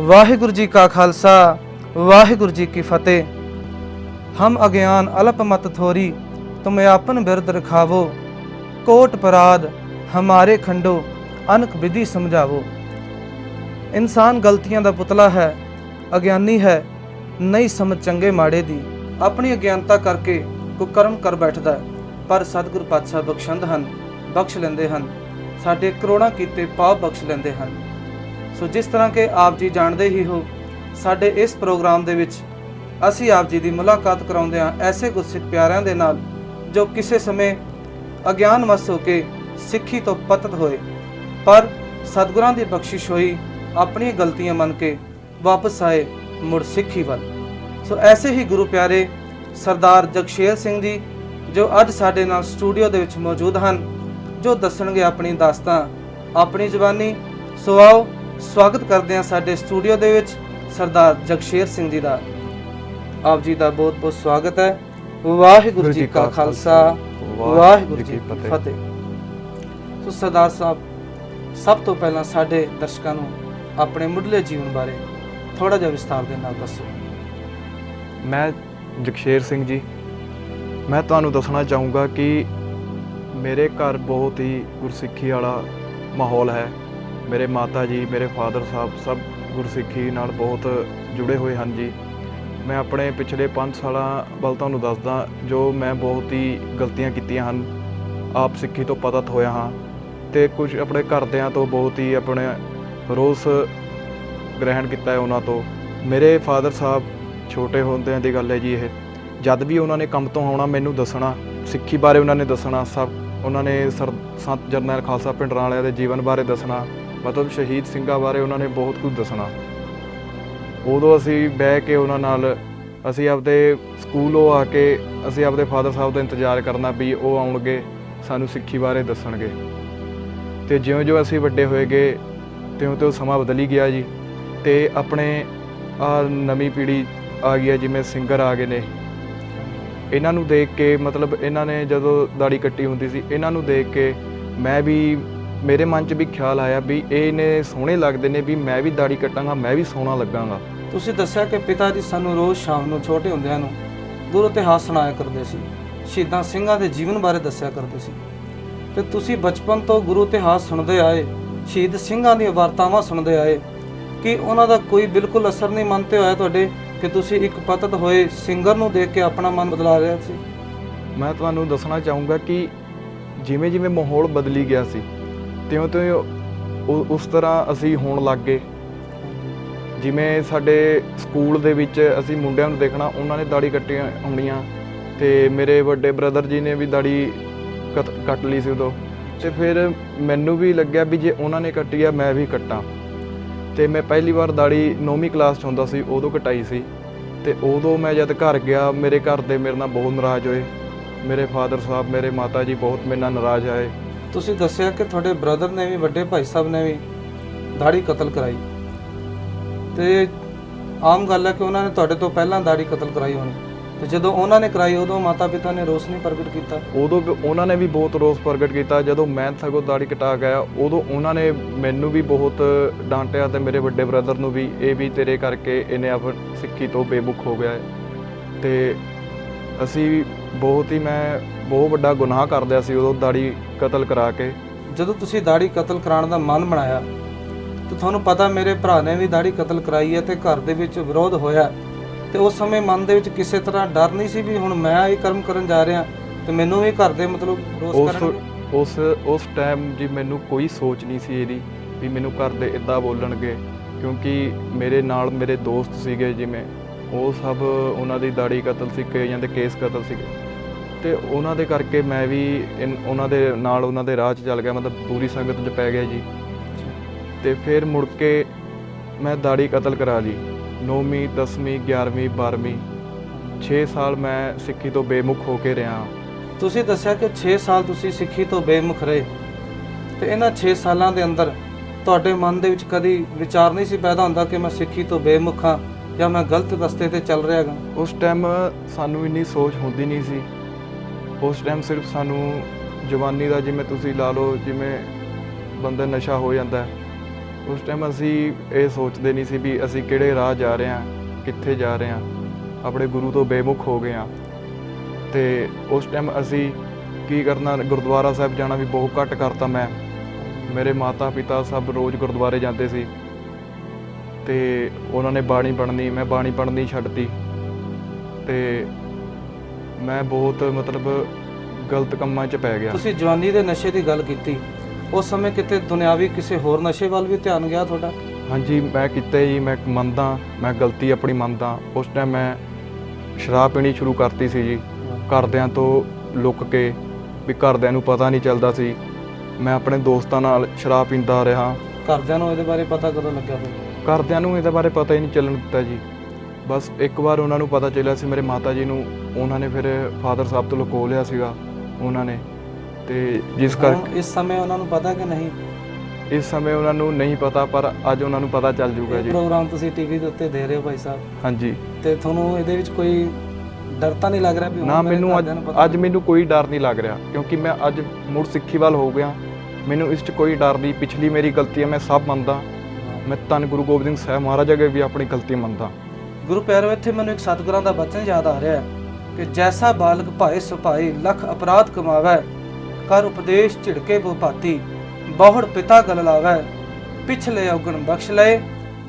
ਵਾਹਿਗੁਰੂ ਜੀ ਕਾ ਖਾਲਸਾ, ਵਾਹਿਗੁਰੂ ਜੀ ਕੀ ਫਤਿਹ। ਹਮ ਅਗਿਆਨ ਅਲਪ ਮਤ ਥੋਰੀ, ਤੁਮ ਆਪਨ ਬਿਰਦ ਰਖਾਵੋ। ਕੋਟ ਪਰਾਦ ਹਮਾਰੇ ਖੰਡੋ ਅਨਕ ਵਿਧੀ ਸਮਝਾਵੋ। ਇਨਸਾਨ ਗਲਤੀਆਂ ਦਾ ਪੁਤਲਾ ਹੈ, ਅਗਿਆਨੀ ਹੈ, ਨਹੀਂ ਸਮਝ ਚੰਗੇ ਮਾੜੇ ਦੀ। ਆਪਣੀ ਅਗਿਆਨਤਾ ਕਰਕੇ ਕੁਕਰਮ ਕਰ ਬੈਠਦਾ ਪਰ ਸਤਿਗੁਰ ਪਾਤਸ਼ਾਹ ਬਖਸ਼ੰਦ ਹਨ, ਬਖਸ਼ ਲੈਂਦੇ ਹਨ। ਸਾਡੇ ਕਰੋੜਾਂ ਕੀਤੇ ਪਾਪ ਬਖਸ਼ ਲੈਂਦੇ ਹਨ। ਸੋ ਜਿਸ ਤਰ੍ਹਾਂ ਕਿ ਆਪ ਜੀ ਜਾਣਦੇ ਹੀ ਹੋ, ਸਾਡੇ ਇਸ ਪ੍ਰੋਗਰਾਮ ਦੇ ਵਿੱਚ ਅਸੀਂ ਆਪ ਜੀ ਦੀ ਮੁਲਾਕਾਤ ਕਰਾਉਂਦੇ ਹਾਂ ਐਸੇ ਗੁਰਸਿੱਖ ਪਿਆਰਿਆਂ ਦੇ ਨਾਲ ਜੋ ਕਿਸੇ ਸਮੇਂ ਅਗਿਆਨਵਸ ਹੋ ਕੇ ਸਿੱਖੀ ਤੋਂ ਪਤਤ ਹੋਏ, ਪਰ ਸਤਿਗੁਰਾਂ ਦੀ ਬਖਸ਼ਿਸ਼ ਹੋਈ ਆਪਣੀਆਂ ਗਲਤੀਆਂ ਮੰਨ ਕੇ ਵਾਪਸ ਆਏ ਮੁੜ ਸਿੱਖੀ ਵੱਲ। ਸੋ ਐਸੇ ਹੀ ਗੁਰੂ ਪਿਆਰੇ ਸਰਦਾਰ ਜਗਸ਼ੇਰ ਸਿੰਘ ਜੀ ਜੋ ਅੱਜ ਸਾਡੇ ਨਾਲ ਸਟੂਡੀਓ ਦੇ ਵਿੱਚ ਮੌਜੂਦ ਹਨ, ਜੋ ਦੱਸਣਗੇ ਆਪਣੀ ਦਾਸਤਾਂ ਆਪਣੀ ਜ਼ੁਬਾਨੀ। ਸੋ ਆਓ ਸਵਾਗਤ ਕਰਦੇ ਹਾਂ ਸਾਡੇ ਸਟੂਡੀਓ ਦੇ ਵਿੱਚ ਸਰਦਾਰ ਜਗਸ਼ੇਰ ਸਿੰਘ ਜੀ ਦਾ। ਆਪ ਜੀ ਦਾ ਬਹੁਤ ਬਹੁਤ ਸਵਾਗਤ ਹੈ। ਵਾਹਿਗੁਰੂ ਜੀ ਕਾ ਖਾਲਸਾ, ਵਾਹਿਗੁਰੂ ਜੀ ਕੀ ਫਤਿਹ। ਸੋ ਸਰਦਾਰ ਸਾਹਿਬ, ਸਭ ਤੋਂ ਪਹਿਲਾਂ ਸਾਡੇ ਦਰਸ਼ਕਾਂ ਨੂੰ ਆਪਣੇ ਮੁੱਢਲੇ ਜੀਵਨ ਬਾਰੇ ਥੋੜਾ ਜਿਹਾ ਵਿਸਥਾਰ ਦੇ ਨਾਲ ਦੱਸੋ। ਮੈਂ ਜਗਸ਼ੇਰ ਸਿੰਘ ਜੀ। ਮੈਂ ਤੁਹਾਨੂੰ ਦੱਸਣਾ ਚਾਹੂੰਗਾ ਕਿ ਮੇਰੇ ਘਰ ਬਹੁਤ ਹੀ ਗੁਰਸਿੱਖੀ ਵਾਲਾ ਮਾਹੌਲ ਹੈ। ਮੇਰੇ ਮਾਤਾ ਜੀ, ਮੇਰੇ ਫਾਦਰ ਸਾਹਿਬ ਸਭ ਗੁਰਸਿੱਖੀ ਨਾਲ ਬਹੁਤ ਜੁੜੇ ਹੋਏ ਹਨ ਜੀ। ਮੈਂ ਆਪਣੇ ਪਿਛਲੇ 5 ਸਾਲਾਂ ਵੱਲ ਤੁਹਾਨੂੰ ਦੱਸਦਾ, ਜੋ ਮੈਂ ਬਹੁਤ ਹੀ ਗਲਤੀਆਂ ਕੀਤੀਆਂ ਹਨ। ਆਪ ਸਿੱਖੀ ਤੋਂ ਪਤਤ ਹੋਇਆ ਹਾਂ ਤੇ ਕੁਝ ਆਪਣੇ ਘਰਦਿਆਂ ਤੋਂ ਬਹੁਤ ਹੀ ਆਪਣੇ ਰੋਸ ਗ੍ਰਹਿਣ ਕੀਤਾ ਹੈ ਉਹਨਾਂ ਤੋਂ। ਮੇਰੇ ਫਾਦਰ ਸਾਹਿਬ ਛੋਟੇ ਹੁੰਦਿਆਂ ਦੀ ਗੱਲ ਹੈ ਜੀ ਇਹ। ਜਦ ਵੀ ਉਹਨਾਂ ਨੇ ਕੰਮ ਤੋਂ ਆਉਣਾ, ਮੈਨੂੰ ਦੱਸਣਾ, ਸਿੱਖੀ ਬਾਰੇ ਉਹਨਾਂ ਨੇ ਦੱਸਣਾ, ਸਭ ਉਹਨਾਂ ਨੇ ਸਰ, ਸੰਤ ਜਰਨੈਲ ਖਾਲਸਾ ਪਿੰਡ ਵਾਲਿਆਂ ਦੇ ਜੀਵਨ ਬਾਰੇ ਦੱਸਣਾ ਮਤਲਬ ਸ਼ਹੀਦ ਸਿੰਘਾਂ ਬਾਰੇ ਉਹਨਾਂ ਨੇ ਬਹੁਤ ਕੁਝ ਦੱਸਣਾ। ਉਦੋਂ ਅਸੀਂ ਬਹਿ ਕੇ ਉਹਨਾਂ ਨਾਲ ਅਸੀਂ ਆਪਦੇ ਸਕੂਲੋਂ ਆ ਕੇ ਅਸੀਂ ਆਪਦੇ ਫਾਦਰ ਸਾਹਿਬ ਦਾ ਇੰਤਜ਼ਾਰ ਕਰਨਾ ਵੀ ਉਹ ਆਉਣਗੇ, ਸਾਨੂੰ ਸਿੱਖੀ ਬਾਰੇ ਦੱਸਣਗੇ। ਤੇ ਜਿਉਂ-ਜਿਉਂ ਅਸੀਂ ਵੱਡੇ ਹੋਏ ਗਏ, ਤਿਉਂ-ਤਿਉਂ ਸਮਾਂ ਬਦਲੀ ਗਿਆ ਜੀ। ਤੇ ਆਪਣੇ ਆ ਨਵੀਂ ਪੀੜ੍ਹੀ ਆ ਗਈ ਹੈ, ਜਿਵੇਂ ਸਿੰਗਰ ਆ ਗਏ ਨੇ। ਇਹਨਾਂ ਨੂੰ ਦੇਖ ਕੇ ਮਤਲਬ ਇਹਨਾਂ ਨੇ ਜਦੋਂ ਦਾੜੀ ਕੱਟੀ ਹੁੰਦੀ ਸੀ, ਇਹਨਾਂ ਨੂੰ ਦੇਖ ਕੇ ਮੈਂ ਵੀ ਮੇਰੇ ਮਨ 'ਚ ਵੀ ਖਿਆਲ ਆਇਆ ਵੀ ਇਹ ਨੇ ਸੋਹਣੇ ਲੱਗਦੇ ਨੇ ਵੀ ਮੈਂ ਵੀ ਦਾੜੀ ਕੱਟਾਂਗਾ ਮੈਂ ਵੀ ਸੋਹਣਾ ਲੱਗਾਂਗਾ। ਤੁਸੀਂ ਦੱਸਿਆ ਕਿ ਪਿਤਾ ਜੀ ਸਾਨੂੰ ਰੋਜ਼ ਸ਼ਾਮ ਨੂੰ ਛੋਟੇ ਹੁੰਦਿਆਂ ਨੂੰ ਗੁਰੂ ਇਤਿਹਾਸ ਸੁਣਾਇਆ ਕਰਦੇ ਸੀ ਸ਼ਹੀਦਾਂ ਸਿੰਘਾਂ ਦੇ ਜੀਵਨ ਬਾਰੇ ਦੱਸਿਆ ਕਰਦੇ ਸੀ। ਤੇ ਤੁਸੀਂ ਬਚਪਨ ਤੋਂ ਗੁਰੂ ਇਤਿਹਾਸ ਸੁਣਦੇ ਆਏ ਸ਼ਹੀਦ ਸਿੰਘਾਂ ਦੀਆਂ ਵਾਰਤਾਵਾਂ ਸੁਣਦੇ ਆਏ ਕਿ ਉਹਨਾਂ ਦਾ ਕੋਈ ਬਿਲਕੁਲ ਅਸਰ ਨਹੀਂ ਮਨ ਤੇ ਹੋਇਆ ਤੁਹਾਡੇ ਕਿ ਤੁਸੀਂ ਇੱਕ ਪਤਤ ਹੋਏ ਸਿੰਗਰ ਨੂੰ ਦੇਖ ਕੇ ਆਪਣਾ ਮਨ ਬਦਲਾ ਰਿਹਾ ਸੀ? ਮੈਂ ਤੁਹਾਨੂੰ ਦੱਸਣਾ ਚਾਹੂੰਗਾ ਕਿ ਜਿਵੇਂ ਜਿਵੇਂ ਮਾਹੌਲ ਬਦਲੀ ਗਿਆ ਸੀ ਤਿਉਂ-ਤਿਉਂ ਉਸ ਤਰ੍ਹਾਂ ਅਸੀਂ ਹੋਣ ਲੱਗ ਗਏ। ਜਿਵੇਂ ਸਾਡੇ ਸਕੂਲ ਦੇ ਵਿੱਚ ਅਸੀਂ ਮੁੰਡਿਆਂ ਨੂੰ ਦੇਖਣਾ, ਉਹਨਾਂ ਨੇ ਦਾੜੀ ਕੱਟੀਆਂ ਹੋਣੀਆਂ ਤੇ ਮੇਰੇ ਵੱਡੇ ਬ੍ਰਦਰ ਜੀ ਨੇ ਵੀ ਦਾੜੀ ਕੱਟ- ਕੱਟ ਲਈ ਸੀ ਉਦੋਂ। ਤੇ ਫਿਰ ਮੈਨੂੰ ਵੀ ਲੱਗਿਆ ਵੀ ਜੇ ਉਹਨਾਂ ਨੇ ਕੱਟੀ ਆ, ਮੈਂ ਵੀ ਕੱਟਾਂ। ਤੇ ਮੈਂ ਪਹਿਲੀ ਵਾਰ ਦਾੜੀ 9ਵੀਂ ਕਲਾਸ 'ਚ ਹੁੰਦਾ ਸੀ, ਉਦੋਂ ਕਟਾਈ ਸੀ। ਤੇ ਉਦੋਂ ਮੈਂ ਜਦ ਘਰ ਗਿਆ, ਮੇਰੇ ਘਰ ਦੇ ਮੇਰੇ ਨਾਲ ਬਹੁਤ ਨਾਰਾਜ਼ ਹੋਏ। ਮੇਰੇ ਫਾਦਰ ਸਾਹਿਬ, ਮੇਰੇ ਮਾਤਾ ਜੀ ਬਹੁਤ ਮੇਰੇ ਨਾਲ ਨਾਰਾਜ਼ ਆਏ। ਤੁਸੀਂ ਦੱਸਿਆ ਕਿ ਤੁਹਾਡੇ ਬ੍ਰਦਰ ਨੇ ਵੀ, ਵੱਡੇ ਭਾਈ ਸਾਹਿਬ ਨੇ ਵੀ ਦਾੜੀ ਕਤਲ ਕਰਾਈ। ਤੇ ਆਮ ਗੱਲ ਹੈ ਕਿ ਉਹਨਾਂ ਨੇ ਤੁਹਾਡੇ ਤੋਂ ਪਹਿਲਾਂ ਦਾੜੀ ਕਤਲ ਕਰਾਈ ਹੋਣੀ। ਤੇ ਜਦੋਂ ਉਹਨਾਂ ਨੇ ਕਰਾਈ, ਉਦੋਂ ਮਾਤਾ ਪਿਤਾ ਨੇ ਰੋਸ ਨਹੀਂ ਪ੍ਰਗਟ ਕੀਤਾ। ਉਦੋਂ ਵੀ ਉਹਨਾਂ ਨੇ ਵੀ ਬਹੁਤ ਰੋਸ ਪ੍ਰਗਟ ਕੀਤਾ। ਜਦੋਂ ਮੈਂ ਸਗੋਂ ਦਾੜੀ ਕਟਾ ਗਿਆ ਉਦੋਂ ਉਹਨਾਂ ਨੇ ਮੈਨੂੰ ਵੀ ਬਹੁਤ ਡਾਂਟਿਆ ਤੇ ਮੇਰੇ ਵੱਡੇ ਬ੍ਰਦਰ ਨੂੰ ਵੀ, ਇਹ ਵੀ ਤੇਰੇ ਕਰਕੇ ਇਹਨੇ ਆਪ ਸਿੱਖੀ ਤੋਂ ਬੇਮੁਖ ਹੋ ਗਿਆ ਹੈ। ਤੇ ਅਸੀਂ ਬਹੁਤ ਹੀ, ਮੈਂ ਬਹੁਤ ਵੱਡਾ ਗੁਨਾਹ ਕਰਦਿਆ ਸੀ ਉਦੋਂ ਦਾੜੀ ਕਤਲ ਕਰਾ ਕੇ ਜਦੋਂ ਤੁਸੀਂ ਦਾੜੀ ਕਤਲ ਕਰਾਉਣ ਦਾ ਮਨ ਬਣਾਇਆ ਤੇ ਤੁਹਾਨੂੰ ਪਤਾ ਮੇਰੇ ਭਰਾ ਨੇ ਵੀ ਦਾੜੀ ਕਤਲ ਕਰਾਈ ਹੈ ਤੇ ਘਰ ਦੇ ਵਿੱਚ ਵਿਰੋਧ ਹੋਇਆ ਤੇ ਉਸ ਸਮੇਂ ਮਨ ਦੇ ਵਿੱਚ ਕਿਸੇ ਤਰ੍ਹਾਂ ਡਰ ਨਹੀਂ ਸੀ ਵੀ ਹੁਣ ਮੈਂ ਇਹ ਕਰਮ ਕਰਨ ਜਾ ਰਿਹਾ ਤੇ ਮੈਨੂੰ ਵੀ ਘਰ ਦੇ ਮਤਲਬ ਰੋਸ ਉਸ ਕਰਨਗੇ ਉਸ ਉਸ ਟਾਈਮ ਜੀ ਮੈਨੂੰ ਕੋਈ ਸੋਚ ਨਹੀਂ ਸੀ ਇਹਦੀ ਵੀ ਮੈਨੂੰ ਘਰ ਦੇ ਇਦਾਂ ਬੋਲਣਗੇ ਕਿਉਂਕਿ ਮੇਰੇ ਨਾਲ ਮੇਰੇ ਦੋਸਤ ਸੀਗੇ ਜਿਵੇਂ ਉਹ ਸਭ ਉਹਨਾਂ ਦੀ ਦਾੜੀ ਕਤਲ ਸੀ ਕਈਆਂ ਦੇ ਕੇਸ ਕਤਲ ਸੀਗੇ। ਤੇ ਉਹਨਾਂ ਦੇ ਕਰਕੇ ਮੈਂ ਵੀ ਉਹਨਾਂ ਦੇ ਨਾਲ ਉਹਨਾਂ ਦੇ ਰਾਹ 'ਚ ਚੱਲ ਗਿਆ ਮਤਲਬ ਪੂਰੀ ਸੰਗਤ 'ਚ ਪੈ ਗਿਆ ਜੀ। ਤੇ ਫਿਰ ਮੁੜ ਕੇ ਮੈਂ ਦਾੜੀ ਕਤਲ ਕਰਾ ਲਈ। 9ਵੀਂ 10ਵੀਂ 11ਵੀਂ 12ਵੀਂ 6 ਸਾਲ ਮੈਂ ਸਿੱਖੀ ਤੋਂ ਬੇਮੁਖ ਹੋ ਕੇ ਰਿਹਾ। ਤੁਸੀਂ ਦੱਸਿਆ ਕਿ 6 ਸਾਲ ਤੁਸੀਂ ਸਿੱਖੀ ਤੋਂ ਬੇਮੁਖ ਰਹੇ। ਤੇ ਇਹਨਾਂ 6 ਸਾਲਾਂ ਦੇ ਅੰਦਰ ਤੁਹਾਡੇ ਮਨ ਦੇ ਵਿੱਚ ਕਦੀ ਵਿਚਾਰ ਨਹੀਂ ਸੀ ਪੈਦਾ ਹੁੰਦਾ ਕਿ ਮੈਂ ਸਿੱਖੀ ਤੋਂ ਬੇਮੁਖ ਹਾਂ ਜਾਂ ਮੈਂ ਗਲਤ ਰਸਤੇ ਤੇ ਚੱਲ ਰਿਹਾ ਹਾਂ ਉਸ ਟਾਈਮ ਸਾਨੂੰ ਇੰਨੀ ਸੋਚ ਹੁੰਦੀ ਨਹੀਂ ਸੀ। ਉਸ ਟਾਈਮ ਸਿਰਫ ਸਾਨੂੰ ਜਵਾਨੀ ਦਾ ਜਿਵੇਂ ਤੁਸੀਂ ਲਾ ਲਓ, ਜਿਵੇਂ ਬੰਦਾ ਨਸ਼ਾ ਹੋ ਜਾਂਦਾ ਉਸ ਟਾਈਮ ਅਸੀਂ ਇਹ ਸੋਚਦੇ ਨਹੀਂ ਸੀ ਵੀ ਅਸੀਂ ਕਿਹੜੇ ਰਾਹ ਜਾ ਰਹੇ ਹਾਂ, ਕਿੱਥੇ ਜਾ ਰਹੇ ਹਾਂ, ਆਪਣੇ ਗੁਰੂ ਤੋਂ ਬੇਮੁਖ ਹੋ ਗਏ ਹਾਂ। ਤੇ ਉਸ ਟਾਈਮ ਅਸੀਂ ਕੀ ਕਰਨਾ, ਗੁਰਦੁਆਰਾ ਸਾਹਿਬ ਜਾਣਾ ਵੀ ਬਹੁਤ ਘੱਟ ਕਰਤਾ ਮੈਂ। ਮੇਰੇ ਮਾਤਾ ਪਿਤਾ ਸਭ ਰੋਜ਼ ਗੁਰਦੁਆਰੇ ਜਾਂਦੇ ਸੀ। ਤੇ ਉਹਨਾਂ ਨੇ ਬਾਣੀ ਪੜ੍ਹਨੀ, ਮੈਂ ਬਾਣੀ ਪੜ੍ਹਨੀ ਛੱਡਤੀ। ਤੇ ਮੈਂ ਬਹੁਤ ਮਤਲਬ ਗਲਤ ਕੰਮਾਂ 'ਚ ਪੈ ਗਿਆ। ਤੁਸੀਂ ਜਵਾਨੀ ਦੇ ਨਸ਼ੇ ਦੀ ਗੱਲ ਕੀਤੀ। ਉਸ ਸਮੇਂ ਕਿਤੇ ਦੁਨਿਆਵੀ ਕਿਸੇ ਹੋਰ ਨਸ਼ੇ ਵੱਲ ਵੀ ਧਿਆਨ ਗਿਆ ਤੁਹਾਡਾ? ਹਾਂਜੀ ਮੈਂ ਕੀਤਾ ਜੀ ਮੈਂ ਮੰਨਦਾ ਮੈਂ ਗਲਤੀ ਆਪਣੀ ਮੰਨਦਾ। ਉਸ ਟਾਈਮ ਮੈਂ ਸ਼ਰਾਬ ਪੀਣੀ ਸ਼ੁਰੂ ਕਰਤੀ ਸੀ ਜੀ। ਘਰਦਿਆਂ ਤੋਂ ਲੁੱਕ ਕੇ ਵੀ ਘਰਦਿਆਂ ਨੂੰ ਪਤਾ ਨਹੀਂ ਚੱਲਦਾ ਸੀ। ਮੈਂ ਆਪਣੇ ਦੋਸਤਾਂ ਨਾਲ ਸ਼ਰਾਬ ਪੀਂਦਾ ਰਿਹਾ। ਘਰਦਿਆਂ ਨੂੰ ਇਹਦੇ ਬਾਰੇ ਪਤਾ ਕਦੋਂ ਲੱਗਿਆ ਫਿਰ? ਘਰਦਿਆਂ ਨੂੰ ਇਹਦੇ ਬਾਰੇ ਪਤਾ ਹੀ ਨਹੀਂ ਚੱਲਣ ਦਿੱਤਾ ਜੀ। ਬਸ ਇੱਕ ਵਾਰ ਉਹਨਾਂ ਨੂੰ ਪਤਾ ਚੱਲਿਆ ਸੀ ਮੇਰੇ ਮਾਤਾ ਜੀ ਨੂੰ ਉਹਨਾਂ ਨੇ ਫਿਰ ਫਾਦਰ ਸਾਹਿਬ ਤੋਂ ਲੁਕੋ ਲਿਆ ਸੀਗਾ ਉਹਨਾਂ ਨੇ। ਤੇ ਜਿਸ ਕਰਕੇ ਇਸ ਸਮੇਂ ਉਹਨਾਂ ਨੂੰ ਪਤਾ ਕਿ ਨਹੀਂ? ਇਸ ਸਮੇਂ ਉਹਨਾਂ ਨੂੰ ਨਹੀਂ ਪਤਾ ਪਰ ਅੱਜ ਉਹਨਾਂ ਨੂੰ ਪਤਾ ਚੱਲ ਜੂਗਾ ਜੀ। ਪ੍ਰੋਗਰਾਮ ਤੁਸੀਂ ਟੀਵੀ ਦੇ ਉੱਤੇ ਦੇ ਰਹੇ ਹੋ ਭਾਈ ਸਾਹਿਬ। ਹਾਂਜੀ। ਤੇ ਤੁਹਾਨੂੰ ਇਹਦੇ ਵਿੱਚ ਕੋਈ ਡਰ ਤਾਂ ਨਹੀਂ ਲੱਗ ਰਿਹਾ ਵੀ ਨਾ ਮੈਨੂੰ ਅੱਜ ਅੱਜ ਮੈਨੂੰ ਕੋਈ ਡਰ ਨਹੀਂ ਲੱਗ ਰਿਹਾ ਕਿਉਂਕਿ ਮੈਂ ਅੱਜ ਮੁੜ ਸਿੱਖੀ ਵੱਲ ਹੋ ਗਿਆ। ਮੈਨੂੰ ਇਸ 'ਚ ਕੋਈ ਡਰ ਨਹੀਂ ਪਿਛਲੀ ਮੇਰੀ ਗਲਤੀ ਹੈ ਮੈਂ ਸਭ ਮੰਨਦਾ। ਮੈਂ ਧੰਨ ਗੁਰੂ ਗੋਬਿੰਦ ਸਿੰਘ ਸਾਹਿਬ ਮਹਾਰਾਜ ਅੱਗੇ ਵੀ ਆਪਣੀ ਗਲਤੀ ਮੰਨਦਾ। ਗੁਰੂ ਪਿਆਰੋ, ਇੱਥੇ ਮੈਨੂੰ ਇੱਕ ਸਤਿਗੁਰਾਂ ਦਾ ਬਚਨ ਯਾਦ ਆ ਰਿਹਾ ਹੈ ਕਿ ਜੈਸਾ ਬਾਲਕ ਭਾਏ ਸੁਭਾਏ ਲਖ ਅਪਰਾਧ ਕਮਾਵੈ, ਕਰ ਉਪਦੇਸ਼ ਝਿੜਕੇ ਬੁਭਾਤੀ ਬਹੁੜ ਪਿਤਾ ਗਲ ਲਾਵੈ, ਪਿਛਲੇ ਔਗਣ ਬਖਸ਼ ਲਏ,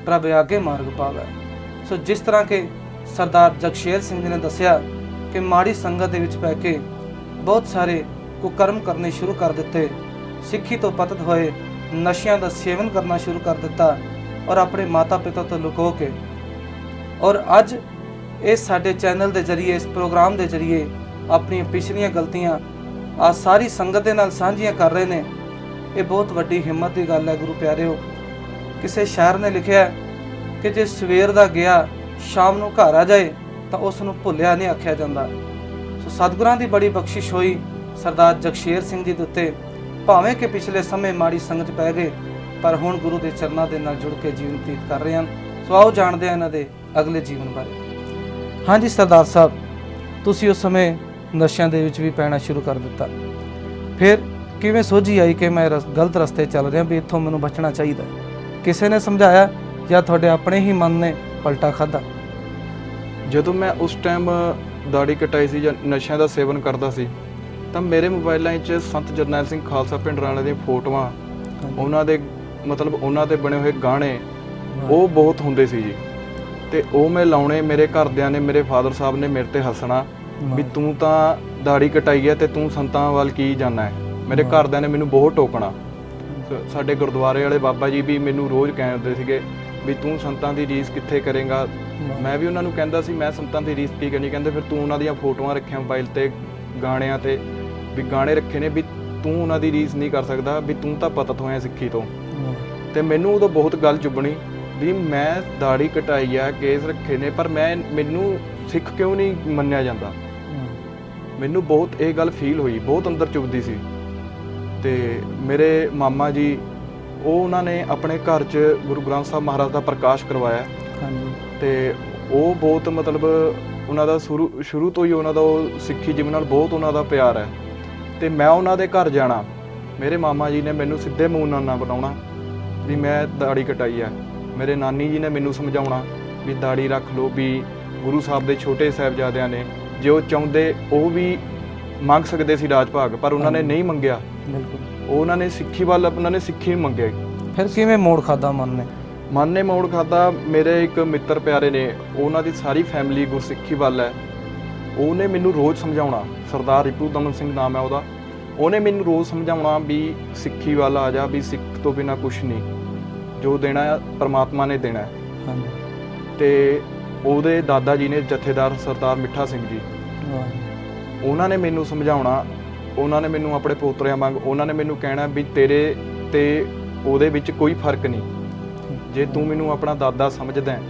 ਪ੍ਰਭ ਆਗੇ ਮਾਰਗ ਪਾਵੈ। ਸੋ ਜਿਸ ਤਰ੍ਹਾਂ ਕਿ ਸਰਦਾਰ ਜਗਸ਼ੇਰ ਸਿੰਘ ਜੀ ਨੇ ਦੱਸਿਆ ਕਿ ਮਾੜੀ ਸੰਗਤ ਦੇ ਵਿੱਚ ਪੈ ਕੇ ਬਹੁਤ ਸਾਰੇ ਕੁਕਰਮ ਕਰਨੇ ਸ਼ੁਰੂ ਕਰ ਦਿੱਤੇ, ਸਿੱਖੀ ਤੋਂ ਪਤਤ ਹੋਏ, ਨਸ਼ਿਆਂ ਦਾ ਸੇਵਨ ਕਰਨਾ ਸ਼ੁਰੂ ਕਰ ਦਿੱਤਾ ਔਰ ਆਪਣੇ ਮਾਤਾ ਪਿਤਾ ਤੋਂ ਲੁਕੋ ਕੇ ਔਰ ਅੱਜ ਇਹ ਸਾਡੇ ਚੈਨਲ ਦੇ ਜ਼ਰੀਏ, ਇਸ ਪ੍ਰੋਗਰਾਮ ਦੇ ਜ਼ਰੀਏ ਆਪਣੀਆਂ ਪਿਛਲੀਆਂ ਗਲਤੀਆਂ ਆ ਸਾਰੀ ਸੰਗਤ ਦੇ ਨਾਲ ਸਾਂਝੀਆਂ ਕਰ ਰਹੇ ਨੇ। ਇਹ ਬਹੁਤ ਵੱਡੀ ਹਿੰਮਤ ਦੀ ਗੱਲ ਹੈ ਗੁਰੂ ਪਿਆਰਿਓ। ਕਿਸੇ ਸ਼ਾਇਰ ਨੇ ਲਿਖਿਆ ਕਿ ਜੇ ਸਵੇਰ ਦਾ ਗਿਆ, ਸ਼ਾਮ ਨੂੰ ਘਰ ਆ ਜਾਏ, ਤਾਂ ਉਸ ਨੂੰ ਭੁੱਲਿਆ ਨਹੀਂ ਆਖਿਆ ਜਾਂਦਾ। ਸੋ ਸਤਿਗੁਰਾਂ ਦੀ ਬੜੀ ਬਖਸ਼ਿਸ਼ ਹੋਈ ਸਰਦਾਰ ਜਗਸ਼ੇਰ ਸਿੰਘ ਜੀ ਦੇ ਉੱਤੇ, ਭਾਵੇਂ ਕਿ ਪਿਛਲੇ ਸਮੇਂ ਮਾੜੀ ਸੰਗਤ ਪੈ ਗਏ, ਪਰ ਹੁਣ ਗੁਰੂ ਦੇ ਚਰਨਾਂ ਦੇ ਨਾਲ ਜੁੜ ਕੇ ਜੀਵਨ ਬਤੀਤ ਕਰ ਰਹੇ ਹਨ। ਸੋ ਆਓ ਜਾਣਦੇ ਹਾਂ ਇਹਨਾਂ ਦੇ ਅਗਲੇ ਜੀਵਨ ਬਾਰੇ। ਹਾਂਜੀ ਸਰਦਾਰ ਸਾਹਿਬ ਤੁਸੀਂ ਉਸ ਸਮੇਂ ਨਸ਼ਿਆਂ ਦੇ ਵਿੱਚ ਵੀ ਪੈਣਾ ਸ਼ੁਰੂ ਕਰ ਦਿੱਤਾ। ਫਿਰ ਕਿਵੇਂ ਸੋਝੀ ਆਈ ਕਿ ਮੈਂ ਗਲਤ ਰਸਤੇ ਚੱਲ ਰਿਹਾ ਵੀ ਇੱਥੋਂ ਮੈਨੂੰ ਬਚਣਾ ਚਾਹੀਦਾ? ਕਿਸੇ ਨੇ ਸਮਝਾਇਆ ਜਾਂ ਤੁਹਾਡੇ ਆਪਣੇ ਹੀ ਮਨ ਨੇ ਪਲਟਾ ਖਾਦਾ ਜਦੋਂ ਮੈਂ ਉਸ ਟਾਈਮ ਦਾੜੀ ਕਟਾਈ ਸੀ ਜਾਂ ਨਸ਼ਿਆਂ ਦਾ ਸੇਵਨ ਕਰਦਾ ਸੀ ਤਾਂ ਮੇਰੇ ਮੋਬਾਈਲਾਂ 'ਚ ਸੰਤ ਜਰਨੈਲ ਸਿੰਘ ਖਾਲਸਾ ਪਿੰਡ ਰਾਣੇ ਦੀਆਂ ਫੋਟੋਆਂ ਉਹਨਾਂ ਦੇ ਮਤਲਬ ਉਹਨਾਂ ਤੇ ਬਣੇ ਹੋਏ ਗਾਣੇ ਉਹ ਬਹੁਤ ਹੁੰਦੇ ਸੀ ਜੀ। ਤੇ ਉਹ ਮੈਂ ਲਾਉਣੇ ਮੇਰੇ ਘਰਦਿਆਂ ਨੇ ਮੇਰੇ ਫਾਦਰ ਸਾਹਿਬ ਨੇ ਮੇਰੇ ਤੇ ਹੱਸਣਾ ਵੀ ਤੂੰ ਤਾਂ ਦਾੜੀ ਕਟਾਈ ਹੈ ਤੇ ਤੂੰ ਸੰਤਾਂ ਵੱਲ ਕੀ ਜਾਣਾ ਹੈ? ਮੇਰੇ ਘਰਦਿਆਂ ਨੇ ਮੈਨੂੰ ਬਹੁਤ ਟੋਕਣਾ। ਸਾਡੇ ਗੁਰਦੁਆਰੇ ਵਾਲੇ ਬਾਬਾ ਜੀ ਵੀ ਮੈਨੂੰ ਰੋਜ਼ ਕਹਿੰਦੇ ਸੀਗੇ ਵੀ ਤੂੰ ਸੰਤਾਂ ਦੀ ਰੀਸ ਕਿੱਥੇ ਕਰੇਗਾ? ਮੈਂ ਵੀ ਉਹਨਾਂ ਨੂੰ ਕਹਿੰਦਾ ਸੀ ਮੈਂ ਸੰਤਾਂ ਦੀ ਰੀਸ ਕੀ ਕਰਨੀ? ਕਹਿੰਦੇ ਫਿਰ ਤੂੰ ਉਹਨਾਂ ਦੀਆਂ ਫੋਟੋਆਂ ਰੱਖੀਆਂ ਮੋਬਾਈਲ ਤੇ ਗਾਣਿਆਂ ਤੇ ਵੀ ਗਾਣੇ ਰੱਖੇ ਨੇ ਵੀ ਤੂੰ ਉਹਨਾਂ ਦੀ ਰੀਸ ਨਹੀਂ ਕਰ ਸਕਦਾ ਵੀ ਤੂੰ ਤਾਂ ਪਤਤ ਹੋਇਆ ਸਿੱਖੀ ਤੋਂ। ਤੇ ਮੈਨੂੰ ਉਦੋਂ ਬਹੁਤ ਗੱਲ ਚੁੱਭਣੀ ਵੀ ਮੈਂ ਦਾੜੀ ਕਟਾਈ ਆ ਕੇਸ ਰੱਖੇ ਨੇ ਪਰ ਮੈਂ ਮੈਨੂੰ ਸਿੱਖ ਕਿਉਂ ਨਹੀਂ ਮੰਨਿਆ ਜਾਂਦਾ? ਮੈਨੂੰ ਬਹੁਤ ਇਹ ਗੱਲ ਫੀਲ ਹੋਈ ਬਹੁਤ ਅੰਦਰ ਚੁੱਭਦੀ ਸੀ। ਤੇ ਮੇਰੇ ਮਾਮਾ ਜੀ ਉਹ ਉਹਨਾਂ ਨੇ ਆਪਣੇ ਘਰ 'ਚ ਗੁਰੂ ਗ੍ਰੰਥ ਸਾਹਿਬ ਮਹਾਰਾਜ ਦਾ ਪ੍ਰਕਾਸ਼ ਕਰਵਾਇਆ। ਹਾਂਜੀ। ਤੇ ਉਹ ਬਹੁਤ ਮਤਲਬ ਉਹਨਾਂ ਦਾ ਸ਼ੁਰੂ ਸ਼ੁਰੂ ਤੋਂ ਹੀ ਉਹਨਾਂ ਦਾ ਉਹ ਸਿੱਖੀ ਜੀਵਨ ਨਾਲ ਬਹੁਤ ਉਹਨਾਂ ਦਾ ਪਿਆਰ ਹੈ। ਤੇ ਮੈਂ ਉਹਨਾਂ ਦੇ ਘਰ ਜਾਣਾ। ਮੇਰੇ ਮਾਮਾ ਜੀ ਨੇ ਮੈਨੂੰ ਸਿੱਧੇ ਮੂੰਹ ਨਾਲ ਨਾ ਬਣਾਉਣਾ ਵੀ ਮੈਂ ਦਾੜੀ ਕਟਾਈ ਹੈ ਮੇਰੇ ਨਾਨੀ ਜੀ ਨੇ ਮੈਨੂੰ ਸਮਝਾਉਣਾ ਵੀ ਦਾੜੀ ਰੱਖ ਲਓ ਵੀ ਗੁਰੂ ਸਾਹਿਬ ਦੇ ਛੋਟੇ ਸਾਹਿਬਜ਼ਾਦਿਆਂ ਨੇ। ਜੇ ਉਹ ਚਾਹੁੰਦੇ ਉਹ ਵੀ ਮੰਗ ਸਕਦੇ ਸੀ ਰਾਜ ਭਾਗ ਪਰ ਉਹਨਾਂ ਨੇ ਨਹੀਂ ਮੰਗਿਆ। ਬਿਲਕੁਲ। ਉਹ ਉਹਨਾਂ ਨੇ ਸਿੱਖੀ ਵੱਲ ਉਹਨਾਂ ਨੇ ਸਿੱਖੀ ਮੰਗਿਆ। ਫਿਰ ਕਿਵੇਂ ਮੋੜ ਖਾਦਾ ਮਨ ਨੇ? ਮਨ ਨੇ ਮੋੜ ਖਾਦਾ ਮੇਰੇ ਇੱਕ ਮਿੱਤਰ ਪਿਆਰੇ ਨੇ ਉਹਨਾਂ ਦੀ ਸਾਰੀ ਫੈਮਿਲੀ ਗੁਰਸਿੱਖੀ ਵੱਲ ਹੈ। ਉਹਨੇ ਮੈਨੂੰ ਰੋਜ਼ ਸਮਝਾਉਣਾ ਸਰਦਾਰ ਰਿਪੂ ਦਮਨ ਸਿੰਘ ਨਾਮ ਹੈ ਉਹਦਾ। ਉਹਨੇ ਮੈਨੂੰ ਰੋਜ਼ ਸਮਝਾਉਣਾ ਵੀ ਸਿੱਖੀ ਵੱਲ ਆ ਜਾ ਵੀ ਸਿੱਖ ਤੋਂ ਬਿਨਾ ਕੁਝ ਨਹੀਂ। ਜੋ ਦੇਣਾ ਹੈ ਪਰਮਾਤਮਾ ਨੇ ਦੇਣਾ ਹੈ। ਹਾਂਜੀ ਤੇ ਉਹਦੇ ਦਾਦਾ ਜੀ ਨੇ ਜਥੇਦਾਰ ਸਰਦਾਰ ਮਿੱਠਾ ਸਿੰਘ ਜੀ। ਵਾਹ ਉਹਨਾਂ ਨੇ ਮੈਨੂੰ ਸਮਝਾਉਣਾ ਉਹਨਾਂ ਨੇ ਮੈਨੂੰ ਆਪਣੇ ਪੋਤਰਿਆਂ ਵਾਂਗ ਉਹਨਾਂ ਨੇ ਮੈਨੂੰ ਕਹਿਣਾ ਵੀ ਤੇਰੇ ਤੇ ਉਹਦੇ ਵਿੱਚ ਕੋਈ ਫ਼ਰਕ ਨਹੀਂ। ਜੇ ਤੂੰ ਮੈਨੂੰ ਆਪਣਾ ਦਾਦਾ ਸਮਝਦਾ ਹੈ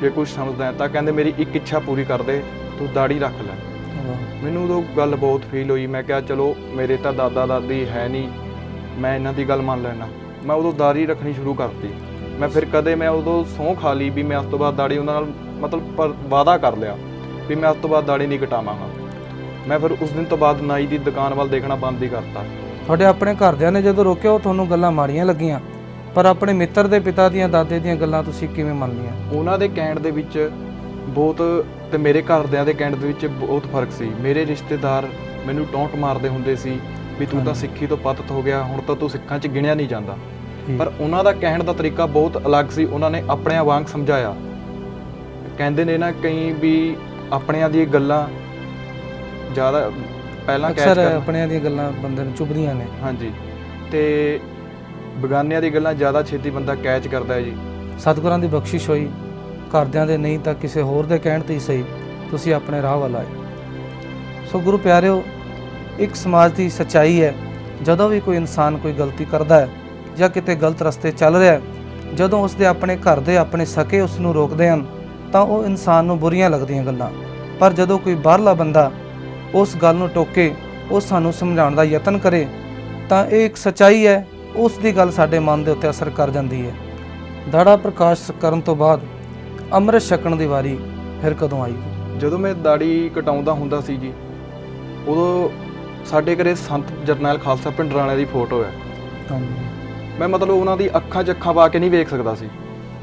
ਜੇ ਕੁਝ ਸਮਝਦਾ ਹੈ ਤਾਂ ਕਹਿੰਦੇ ਮੇਰੀ ਇੱਕ ਇੱਛਾ ਪੂਰੀ ਕਰ ਦੇ ਤੂੰ ਦਾੜੀ ਰੱਖ ਲੈ। ਵਾਹ ਮੈਨੂੰ ਉਦੋਂ ਗੱਲ ਬਹੁਤ ਫੀਲ ਹੋਈ ਮੈਂ ਕਿਹਾ ਚਲੋ ਮੇਰੇ ਤਾਂ ਦਾਦਾ ਦਾਦੀ ਹੈ ਨਹੀਂ ਮੈਂ ਇਹਨਾਂ ਦੀ ਗੱਲ ਮੰਨ ਲੈਣਾ ਮੈਂ ਉਦੋਂ ਦਾੜੀ ਰੱਖਣੀ ਸ਼ੁਰੂ ਕਰਤੀ। ਮੈਂ ਫਿਰ ਕਦੇ ਮੈਂ ਉਦੋਂ ਸਹੁੰ ਖਾ ਲਈ ਵੀ ਮੈਂ ਉਸ ਤੋਂ ਬਾਅਦ ਦਾੜੀ ਉਹਨਾਂ ਨਾਲ ਮਤਲਬ ਵਾਅਦਾ ਕਰ ਲਿਆ ਵੀ ਮੈਂ ਉਸ ਤੋਂ ਬਾਅਦ ਦਾੜੀ ਨਹੀਂ ਕਟਾਵਾਂਗਾ। ਮੈਂ ਫਿਰ ਉਸ ਦਿਨ ਤੋਂ ਬਾਅਦ ਨਾਈ ਦੀ ਦੁਕਾਨ ਵੱਲ ਦੇਖਣਾ ਬੰਦ ਹੀ ਕਰਤਾ। ਤੁਹਾਡੇ ਆਪਣੇ ਘਰਦਿਆਂ ਨੇ ਜਦੋਂ ਰੋਕਿਆ ਉਹ ਤੁਹਾਨੂੰ ਗੱਲਾਂ ਮਾੜੀਆਂ ਲੱਗੀਆਂ। ਪਰ ਆਪਣੇ ਮਿੱਤਰ ਦੇ ਪਿਤਾ ਦੀਆਂ ਦਾਦੇ ਦੀਆਂ ਗੱਲਾਂ ਤੁਸੀਂ ਕਿਵੇਂ ਮੰਨ ਲਈਆਂ? ਉਹਨਾਂ ਦੇ ਕਹਿਣ ਦੇ ਵਿੱਚ ਬਹੁਤ ਤੇ ਮੇਰੇ ਘਰਦਿਆਂ ਦੇ ਕਹਿਣ ਦੇ ਵਿੱਚ ਬਹੁਤ ਫ਼ਰਕ ਸੀ। ਮੇਰੇ ਰਿਸ਼ਤੇਦਾਰ ਮੈਨੂੰ ਟੌਂਟ ਮਾਰਦੇ ਹੁੰਦੇ ਸੀ ਵੀ ਤੂੰ ਤਾਂ। ਸਿੱਖੀ ਤੋਂ ਪਤਤ ਹੋ ਗਿਆ ਹੁਣ ਤਾਂ ਤੂੰ ਸਿੱਖਾਂ 'ਚ ਗਿਣਿਆ ਨਹੀਂ ਜਾਂਦਾ। ਪਰ ਉਹਨਾਂ ਦਾ ਕਹਿਣ ਦਾ ਤਰੀਕਾ ਬਹੁਤ ਅਲੱਗ ਸੀ ਉਹਨਾਂ ਨੇ ਆਪਣਿਆਂ ਵਾਂਗ ਸਮਝਾਇਆ। ਕਹਿੰਦੇ ਨੇ ਨਾ ਕਈ ਵੀ ਆਪਣਿਆਂ ਦੀਆਂ ਗੱਲਾਂ ਜ਼ਿਆਦਾ ਪਹਿਲਾਂ ਕੈਚ ਅਕਸਰ ਕਰਨਾ। ਆਪਣਿਆਂ ਦੀਆਂ ਗੱਲਾਂ ਬੰਦੇ ਨੂੰ ਚੁਭਦੀਆਂ ਨੇ। ਹਾਂਜੀ। ਤੇ ਬਗਾਨਿਆਂ ਦੀ ਗੱਲਾਂ ਜ਼ਿਆਦਾ ਛੇਤੀ ਬੰਦਾ ਕੈਚ ਕਰਦਾ ਹੈ ਜੀ। ਸਤਿਗੁਰਾਂ ਦੀ ਬਖਸ਼ਿਸ਼ ਹੋਈ। ਘਰਦਿਆਂ ਦੇ ਨਹੀਂ ਤਾਂ ਕਿਸੇ ਹੋਰ ਦੇ ਕਹਿਣ ਤੇ ਹੀ ਸਹੀ। ਤੁਸੀਂ ਆਪਣੇ ਰਾਹ ਵੱਲ ਆਏ। ਸੋ ਗੁਰੂ ਪਿਆਰਿਓ ਇੱਕ ਸਮਾਜ ਦੀ ਸਚਾਈ ਹੈ। ਜਦੋਂ ਵੀ ਕੋਈ ਇਨਸਾਨ ਕੋਈ ਗਲਤੀ ਕਰਦਾ ਹੈ ਜਾਂ ਕਿਤੇ ਗਲਤ ਰਸਤੇ ਚੱਲ ਰਿਹਾ ਹੈ ਜਦੋਂ ਉਸ ਦੇ ਆਪਣੇ ਘਰ ਦੇ ਆਪਣੇ ਸਕੇ ਉਸ ਨੂੰ ਰੋਕਦੇ ਹਨ ਤਾਂ ਉਹ ਇਨਸਾਨ ਨੂੰ ਬੁਰੀਆਂ ਲੱਗਦੀਆਂ ਗੱਲਾਂ। ਪਰ ਜਦੋਂ ਕੋਈ ਬਾਹਰਲਾ ਬੰਦਾ ਉਸ ਗੱਲ ਨੂੰ ਟੋਕੇ ਉਹ ਸਾਨੂੰ ਸਮਝਾਉਣ ਦਾ ਯਤਨ ਕਰੇ ਤਾਂ ਇਹ ਇੱਕ ਸਚਾਈ ਹੈ ਉਸ ਦੀ ਗੱਲ ਸਾਡੇ ਮਨ ਦੇ ਉੱਤੇ ਅਸਰ ਕਰ ਜਾਂਦੀ ਹੈ। ਦਾੜਾ ਪ੍ਰਕਾਸ਼ ਕਰਨ ਤੋਂ ਬਾਅਦ ਅੰਮ੍ਰਿਤ ਛਕਣ ਦੀ ਵਾਰੀ ਫਿਰ ਕਦੋਂ ਆਈ? ਜਦੋਂ ਮੈਂ ਦਾੜੀ ਕਟਾਉਂਦਾ ਹੁੰਦਾ ਸੀ ਜੀ ਉਦੋਂ ਸਾਡੇ ਘਰੇ ਸੰਤ ਜਰਨੈਲ ਖਾਲਸਾ ਪਿੰਡਰਾਣੇ ਦੀ ਫੋਟੋ ਹੈ। ਹਾਂਜੀ ਮੈਂ ਮਤਲਬ ਉਹਨਾਂ ਦੀ ਅੱਖਾਂ 'ਚ ਅੱਖਾਂ ਪਾ ਕੇ ਨਹੀਂ ਵੇਖ ਸਕਦਾ ਸੀ।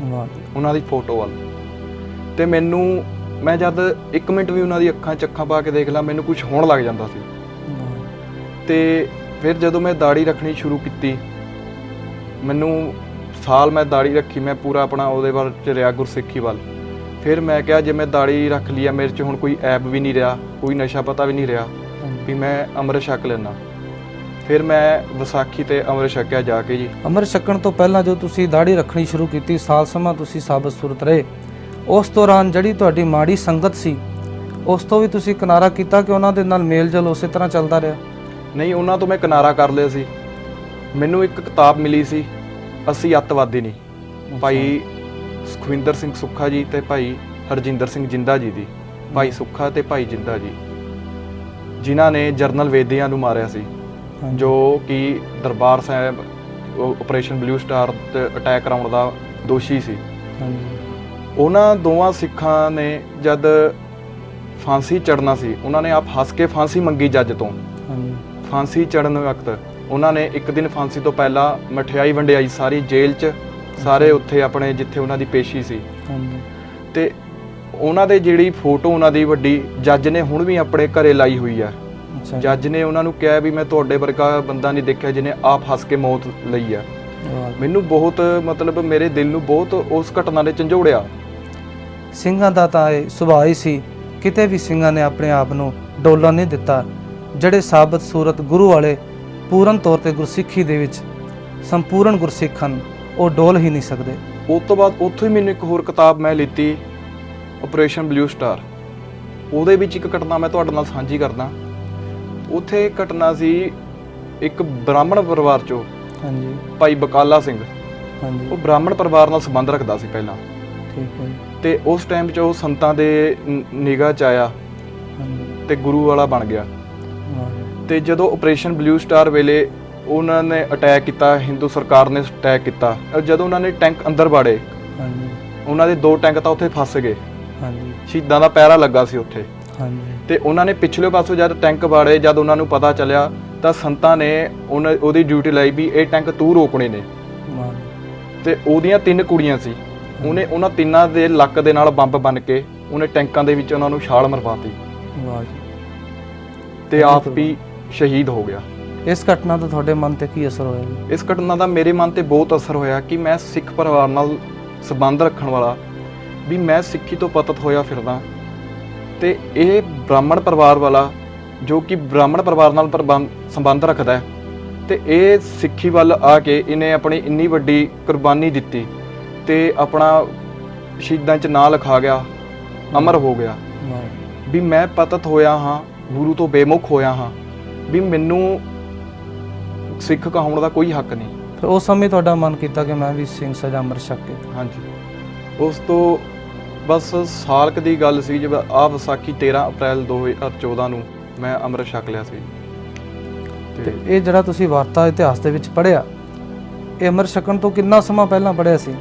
ਵਾਹ। ਉਹਨਾਂ ਦੀ ਫੋਟੋ ਵੱਲ। ਤੇ ਮੈਨੂੰ ਮੈਂ ਜਦ 1 ਮਿੰਟ ਵੀ ਉਹਨਾਂ ਦੀ ਅੱਖਾਂ 'ਚ ਅੱਖਾਂ ਪਾ ਕੇ ਦੇਖ ਲਾ ਮੈਨੂੰ ਕੁਝ ਹੋਣ ਲੱਗ ਜਾਂਦਾ ਸੀ। ਤੇ ਫਿਰ ਜਦੋਂ ਮੈਂ ਦਾੜੀ ਰੱਖਣੀ ਸ਼ੁਰੂ ਕੀਤੀ ਮੈਨੂੰ ਸਾਲ ਮੈਂ ਦਾੜੀ ਰੱਖੀ ਮੈਂ ਪੂਰਾ ਆਪਣਾ ਉਹਦੇ ਵੱਲ ਚ ਰਿਹਾ ਗੁਰਸਿੱਖੀ ਵੱਲ। ਫਿਰ ਮੈਂ ਕਿਹਾ ਜੇ ਮੈਂ ਦਾੜੀ ਰੱਖ ਲਈ ਆ ਮੇਰੇ 'ਚ ਹੁਣ ਕੋਈ ਐਬ ਵੀ ਨਹੀਂ ਰਿਹਾ ਕੋਈ ਨਸ਼ਾ ਪਤਾ ਵੀ ਨਹੀਂ ਰਿਹਾ ਵੀ ਮੈਂ ਅੰਮ੍ਰਿਤ ਛਕ ਲੈਣਾ ਫਿਰ ਮੈਂ ਵਿਸਾਖੀ ਤੇ ਅੰਮ੍ਰਿਤ ਛਕਿਆ ਜਾ ਕੇ ਜੀ। ਅੰਮ੍ਰਿਤ ਛਕਣ ਤੋਂ ਪਹਿਲਾਂ ਜੋ ਤੁਸੀਂ ਦਾੜੀ ਰੱਖਣੀ ਸ਼ੁਰੂ ਕੀਤੀ ਸਾਲ ਸਮਾਂ ਤੁਸੀਂ ਸਾਬਤ ਸੁਰਤ ਰਹੇ। ਉਸ ਦੌਰਾਨ ਜਿਹੜੀ ਤੁਹਾਡੀ ਮਾੜੀ ਸੰਗਤ ਸੀ ਉਸ ਤੋਂ ਵੀ ਤੁਸੀਂ ਕਿਨਾਰਾ ਕੀਤਾ ਕਿ ਉਹਨਾਂ ਦੇ ਨਾਲ ਮੇਲ ਜਲ ਉਸੇ ਤਰ੍ਹਾਂ ਚੱਲਦਾ ਰਿਹਾ? ਨਹੀਂ ਉਹਨਾਂ ਤੋਂ ਮੈਂ ਕਿਨਾਰਾ ਕਰ ਲਿਆ ਸੀ। ਮੈਨੂੰ ਇੱਕ ਕਿਤਾਬ ਮਿਲੀ ਸੀ ਅਸੀਂ ਅੱਤਵਾਦੀ ਨਹੀਂ ਭਾਈ ਸੁਖਵਿੰਦਰ ਸਿੰਘ ਸੁੱਖਾ ਜੀ ਤੇ ਭਾਈ ਹਰਜਿੰਦਰ ਸਿੰਘ ਜਿੰਦਾ ਜੀ ਦੀ। ਭਾਈ ਸੁੱਖਾ ਤੇ ਭਾਈ ਜਿੰਦਾ ਜੀ। ਜਿਨ੍ਹਾਂ ਨੇ ਜਰਨਲ ਵੇਦੀਆਂ ਨੂੰ ਮਾਰਿਆ ਸੀ। ਜੋ ਕਿ Darbar Sahib operation blue star ਤੇ ਅਟੈਕ ਕਰਾਉਣ ਦਾ ਦੋਸ਼ੀ ਸੀ। ਉਹਨਾਂ ਦੋਵਾਂ ਸਿੱਖਾਂ ਨੇ ਜਦ ਫਾਂਸੀ ਚੜਨਾ ਸੀ ਉਹਨਾਂ ਨੇ ਆਪ ਹੱਸ ਕੇ ਫਾਂਸੀ ਮੰਗੀ ਜੱਜ ਤੋਂ। ਫਾਂਸੀ ਚੜਨ ਵਕਤ ਉਹਨਾਂ ਨੇ ਇੱਕ ਦਿਨ ਫਾਂਸੀ ਤੋਂ ਪਹਿਲਾਂ ਮਠਿਆਈ ਵੰਡਿਆਈ ਸਾਰੀ ਜੇਲ੍ਹ 'ਚ ਸਾਰੇ ਉੱਥੇ ਆਪਣੇ ਜਿੱਥੇ ਉਹਨਾਂ ਦੀ ਪੇਸ਼ੀ ਸੀ। ਤੇ ਉਹਨਾਂ ਦੇ ਜਿਹੜੀ ਫੋਟੋ ਉਹਨਾਂ ਦੀ ਵੱਡੀ ਜੱਜ ਨੇ ਹੁਣ ਵੀ ਆਪਣੇ ਘਰੇ ਲਾਈ ਹੋਈ ਆ। ਜੱਜ ਨੇ ਉਹਨਾਂ ਨੂੰ ਕਿਹਾ ਵੀ ਮੈਂ ਤੁਹਾਡੇ ਵਰਗਾ ਬੰਦਾ ਨਹੀਂ ਦੇਖਿਆ ਜਿਹਨੇ ਆਪ ਹੱਸ ਕੇ ਮੌਤ ਲਈ ਆ। ਮੈਨੂੰ ਬਹੁਤ ਮਤਲਬ ਮੇਰੇ ਦਿਲ ਨੂੰ ਬਹੁਤ ਉਸ ਘਟਨਾ ਨੇ ਝੰਜੋੜਿਆ। ਸਿੰਘਾਂ ਦਾ ਤਾਂ ਇਹ ਸੁਭਾਅ ਹੀ ਸੀ ਕਿਤੇ ਵੀ ਸਿੰਘਾਂ ਨੇ ਆਪਣੇ ਆਪ ਨੂੰ ਡੋਲਣ ਨਹੀਂ ਦਿੱਤਾ ਜਿਹੜੇ ਸਾਬਤ ਸੂਰਤ ਗੁਰੂ ਵਾਲੇ ਪੂਰਨ ਤੌਰ ਤੇ ਗੁਰਸਿੱਖੀ ਦੇ ਵਿੱਚ ਸੰਪੂਰਨ ਗੁਰਸਿੱਖ ਹਨ ਉਹ ਡੋਲ ਹੀ ਨਹੀਂ ਸਕਦੇ। ਉਸ ਤੋਂ ਬਾਅਦ ਉੱਥੋਂ ਹੀ ਮੈਨੂੰ ਇੱਕ ਹੋਰ ਕਿਤਾਬ ਮੈਂ ਲਿੱਤੀ ਆਪਰੇਸ਼ਨ ਬਲੂ ਸਟਾਰ ਉਹਦੇ ਵਿੱਚ ਇੱਕ ਘਟਨਾ ਮੈਂ ਤੁਹਾਡੇ ਨਾਲ ਸਾਂਝੀ ਕਰਦਾ। ਉੱਥੇ ਘਟਨਾ ਸੀ ਇੱਕ ਬ੍ਰਾਹਮਣ ਪਰਿਵਾਰ ਚੋਂ। ਹਾਂਜੀ। ਭਾਈ ਬਕਾਲਾ ਸਿੰਘ। ਹਾਂਜੀ। ਉਹ ਬ੍ਰਾਹਮਣ ਪਰਿਵਾਰ ਨਾਲ ਸੰਬੰਧ ਰੱਖਦਾ ਸੀ ਪਹਿਲਾਂ। ਠੀਕ ਹੈ। ਤੇ ਉਸ ਟਾਈਮ 'ਚ ਉਹ ਸੰਤਾਂ ਦੇ ਨਿਗਾਹ 'ਚ ਆਇਆ। ਹਾਂਜੀ। ਤੇ ਗੁਰੂ ਵਾਲਾ ਬਣ ਗਿਆ। ਤੇ ਜਦੋਂ ਆਪਰੇਸ਼ਨ ਬਲੂ ਸਟਾਰ ਵੇਲੇ ਉਹਨਾਂ ਨੇ ਅਟੈਕ ਕੀਤਾ ਹਿੰਦੂ ਸਰਕਾਰ ਨੇ ਅਟੈਕ ਕੀਤਾ ਜਦੋਂ ਉਹਨਾਂ ਨੇ ਟੈਂਕ ਅੰਦਰ ਵਾੜੇ ਹਾਂਜੀ। ਉਹਨਾਂ ਦੇ ਦੋ ਟੈਂਕ ਤਾਂ ਉੱਥੇ ਫਸ ਗਏ। ਹਾਂਜੀ। ਸ਼ਹੀਦਾਂ ਦਾ ਪਹਿਰਾ ਲੱਗਾ ਸੀ ਉੱਥੇ। ਹਾਂਜੀ। ਤੇ ਉਹਨਾਂ ਨੇ ਪਿਛਲੇ ਪਾਸੋਂ ਜਦ ਟੈਂਕ ਵਾੜੇ ਜਦ ਉਹਨਾਂ ਨੂੰ ਪਤਾ ਚੱਲਿਆ ਤਾਂ ਸੰਤਾਂ ਨੇ ਉਹਨਾਂ ਉਹਦੀ ਡਿਊਟੀ ਲਈ ਵੀ ਇਹ ਟੈਂਕ ਤੂੰ ਰੋਕਣੇ ਨੇ। ਤੇ ਉਹਦੀਆਂ ਤਿੰਨ ਕੁੜੀਆਂ ਸੀ। ਉਹਨੇ ਉਹਨਾਂ ਤਿੰਨਾਂ ਦੇ ਲੱਕ ਦੇ ਨਾਲ ਬੰਬ ਬਨ ਕੇ ਉਹਨੇ ਟੈਂਕਾਂ ਦੇ ਵਿੱਚ ਉਹਨਾਂ ਨੂੰ ਛਾਲ ਮਰਵਾਤੀ। ਵਾਹ ਜੀ। ਤੇ ਆਪ ਵੀ ਸ਼ਹੀਦ ਹੋ ਗਿਆ। ਇਸ ਘਟਨਾ ਤੋਂ ਤੁਹਾਡੇ ਮਨ ਤੇ ਕੀ ਅਸਰ ਹੋਇਆ ਜੀ? ਇਸ ਘਟਨਾ ਦਾ ਮੇਰੇ ਮਨ ਤੇ ਬਹੁਤ ਅਸਰ ਹੋਇਆ ਕਿ ਮੈਂ ਸਿੱਖ ਪਰਿਵਾਰ ਨਾਲ ਸੰਬੰਧ ਰੱਖਣ ਵਾਲਾ ਵੀ ਮੈਂ ਸਿੱਖੀ ਤੋਂ ਪਤਤ ਹੋਇਆ ਫਿਰਦਾ। ਤੇ ਇਹ ਬ੍ਰਾਹਮਣ ਪਰਿਵਾਰ ਵਾਲਾ ਜੋ ਕਿ ਬ੍ਰਾਹਮਣ ਪਰਿਵਾਰ ਨਾਲ ਸੰਬੰਧ ਰੱਖਦਾ ਹੈ ਤੇ ਇਹ ਸਿੱਖੀ ਵੱਲ ਆ ਕੇ ਇਹਨੇ ਆਪਣੀ ਇੰਨੀ ਵੱਡੀ ਕੁਰਬਾਨੀ ਦਿੱਤੀ ਤੇ ਆਪਣਾ ਸ਼ਹੀਦਾਂ 'ਚ ਨਾਂ ਲਿਖਾ ਗਿਆ ਅਮਰ ਹੋ ਗਿਆ। ਵੀ ਮੈਂ ਪਤਤ ਹੋਇਆ ਹਾਂ ਗੁਰੂ ਤੋਂ ਬੇਮੁਖ ਹੋਇਆ ਹਾਂ ਵੀ ਮੈਨੂੰ ਸਿੱਖ ਕਹਾਉਣ ਦਾ ਕੋਈ ਹੱਕ ਨਹੀਂ। ਫਿਰ ਉਸ ਸਮੇਂ ਤੁਹਾਡਾ ਮਨ ਕੀਤਾ ਕਿ ਮੈਂ ਵੀ ਸਿੰਘ ਸਜਾ ਅੰਮ੍ਰਿਤ ਛਕ ਕੇ। ਹਾਂਜੀ। ਉਸ ਤੋਂ ਬਸ ਸਾਲ ਕੁ ਦੀ ਗੱਲ ਸੀ ਜਦ ਆ ਵਿਸਾਖੀ 13 ਅਪ੍ਰੈਲ 2014 ਨੂੰ ਮੈਂ ਅੰਮ੍ਰਿਤ ਛਕ ਲਿਆ ਸੀ। ਤੇ ਇਹ ਜਿਹੜਾ ਤੁਸੀਂ ਵਾਰਤਾ ਇਤਿਹਾਸ ਦੇ ਵਿੱਚ ਪੜ੍ਹਿਆ ਇਹ ਅੰਮ੍ਰਿਤ ਛਕਣ ਤੋਂ ਕਿੰਨਾ ਸਮਾਂ ਪਹਿਲਾਂ ਪੜ੍ਹਿਆ ਸੀ?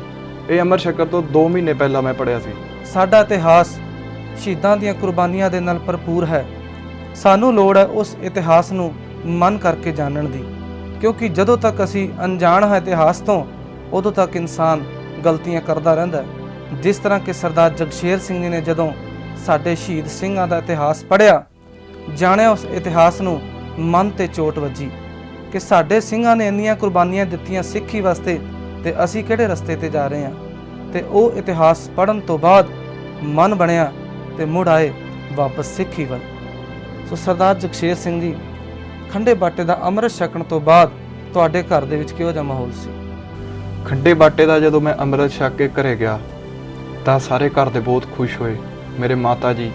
ਇਹ ਅੰਮ੍ਰਿਤ ਛਕਣ ਤੋਂ 2 ਮਹੀਨੇ ਪਹਿਲਾਂ ਮੈਂ ਪੜਿਆ ਸੀ। ਸਾਡਾ ਇਤਿਹਾਸ ਸ਼ਹੀਦਾਂ ਦੀਆਂ ਕੁਰਬਾਨੀਆਂ ਦੇ ਨਾਲ ਭਰਪੂਰ ਹੈ। ਸਾਨੂੰ ਲੋੜ ਹੈ ਉਸ ਇਤਿਹਾਸ ਨੂੰ ਮਨ ਕਰਕੇ ਜਾਣਨ ਦੀ ਕਿਉਂਕਿ ਜਦੋਂ ਤੱਕ ਅਸੀਂ ਅਣਜਾਣ ਹਾਂ ਇਤਿਹਾਸ ਤੋਂ ਉਦੋਂ ਤੱਕ ਇਨਸਾਨ ਗਲਤੀਆਂ ਕਰਦਾ ਰਹਿੰਦਾ ਹੈ। ਜਿਸ ਤਰ੍ਹਾਂ ਕਿ ਸਰਦਾਰ ਜਗਸ਼ੇਰ ਸਿੰਘ ਜੀ ਨੇ ਜਦੋਂ ਸਾਡੇ ਸ਼ਹੀਦ ਸਿੰਘਾਂ ਦਾ ਇਤਿਹਾਸ ਪੜ੍ਹਿਆ, ਜਾਣਿਆ ਉਸ ਇਤਿਹਾਸ ਨੂੰ, ਮਨ ਤੇ ਚੋਟ ਵੱਜੀ ਕਿ ਸਾਡੇ ਸਿੰਘਾਂ ਨੇ ਇੰਨੀਆਂ ਕੁਰਬਾਨੀਆਂ ਦਿੱਤੀਆਂ ਸਿੱਖੀ ਵਾਸਤੇ ਤੇ ਅਸੀਂ ਕਿਹੜੇ ਰਸਤੇ ਤੇ ਜਾ ਰਹੇ ਹਾਂ। ਤੇ ਉਹ ਇਤਿਹਾਸ ਪੜਨ ਤੋਂ ਬਾਅਦ ਮਨ ਬਣਿਆ ਤੇ ਮੁੜ ਆਏ ਵਾਪਸ ਸਿੱਖੀ ਵੱਲ। ਸੋ ਸਰਦਾਰ ਜਗਸ਼ੇਰ ਸਿੰਘ ਜੀ, ਖੰਡੇ ਬਾਟੇ ਦਾ ਅੰਮ੍ਰਿਤ ਛਕਣ ਤੋਂ ਬਾਅਦ ਤੁਹਾਡੇ ਘਰ ਦੇ ਵਿੱਚ ਕਿਹੋ ਜਿਹਾ ਮਾਹੌਲ ਸੀ? ਖੰਡੇ ਬਾਟੇ ਦਾ ਜਦੋਂ ਮੈਂ ਅੰਮ੍ਰਿਤ ਛਕ ਕੇ ਘਰੇ ਗਿਆ ਤਾਂ ਸਾਰੇ ਘਰ ਦੇ ਬਹੁਤ ਖੁਸ਼ ਹੋਏ। ਮੇਰੇ ਮਾਤਾ ਜੀ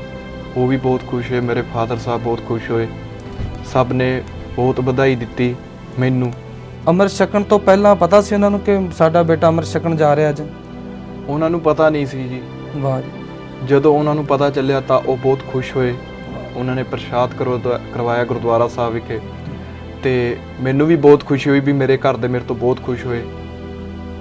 ਉਹ ਵੀ ਬਹੁਤ ਖੁਸ਼ ਹੋਏ ਮੇਰੇ ਫਾਦਰ ਸਾਹਿਬ ਬਹੁਤ ਖੁਸ਼ ਹੋਏ। ਸਭ ਨੇ ਬਹੁਤ ਵਧਾਈ ਦਿੱਤੀ ਮੈਨੂੰ। ਅੰਮ੍ਰਿਤ ਛਕਣ ਤੋਂ ਪਹਿਲਾਂ ਪਤਾ ਸੀ ਉਹਨਾਂ ਨੂੰ ਕਿ ਸਾਡਾ ਬੇਟਾ ਅੰਮ੍ਰਿਤ ਛਕਣ ਜਾ ਰਿਹਾ ਅੱਜ? ਉਹਨਾਂ ਨੂੰ ਪਤਾ ਨਹੀਂ ਸੀ ਜੀ। ਵਾਹ ਜੀ। ਜਦੋਂ ਉਹਨਾਂ ਨੂੰ ਪਤਾ ਚੱਲਿਆ ਤਾਂ ਉਹ ਬਹੁਤ ਖੁਸ਼ ਹੋਏ। ਉਹਨਾਂ ਨੇ ਪ੍ਰਸ਼ਾਦ ਕਰਵਾ- ਕਰਵਾਇਆ ਗੁਰਦੁਆਰਾ ਸਾਹਿਬ ਵਿਖੇ। ਤੇ ਮੈਨੂੰ ਵੀ ਬਹੁਤ ਖੁਸ਼ੀ ਹੋਈ ਵੀ ਮੇਰੇ ਘਰ ਦੇ ਮੇਰੇ ਤੋਂ ਬਹੁਤ ਖੁਸ਼ ਹੋਏ।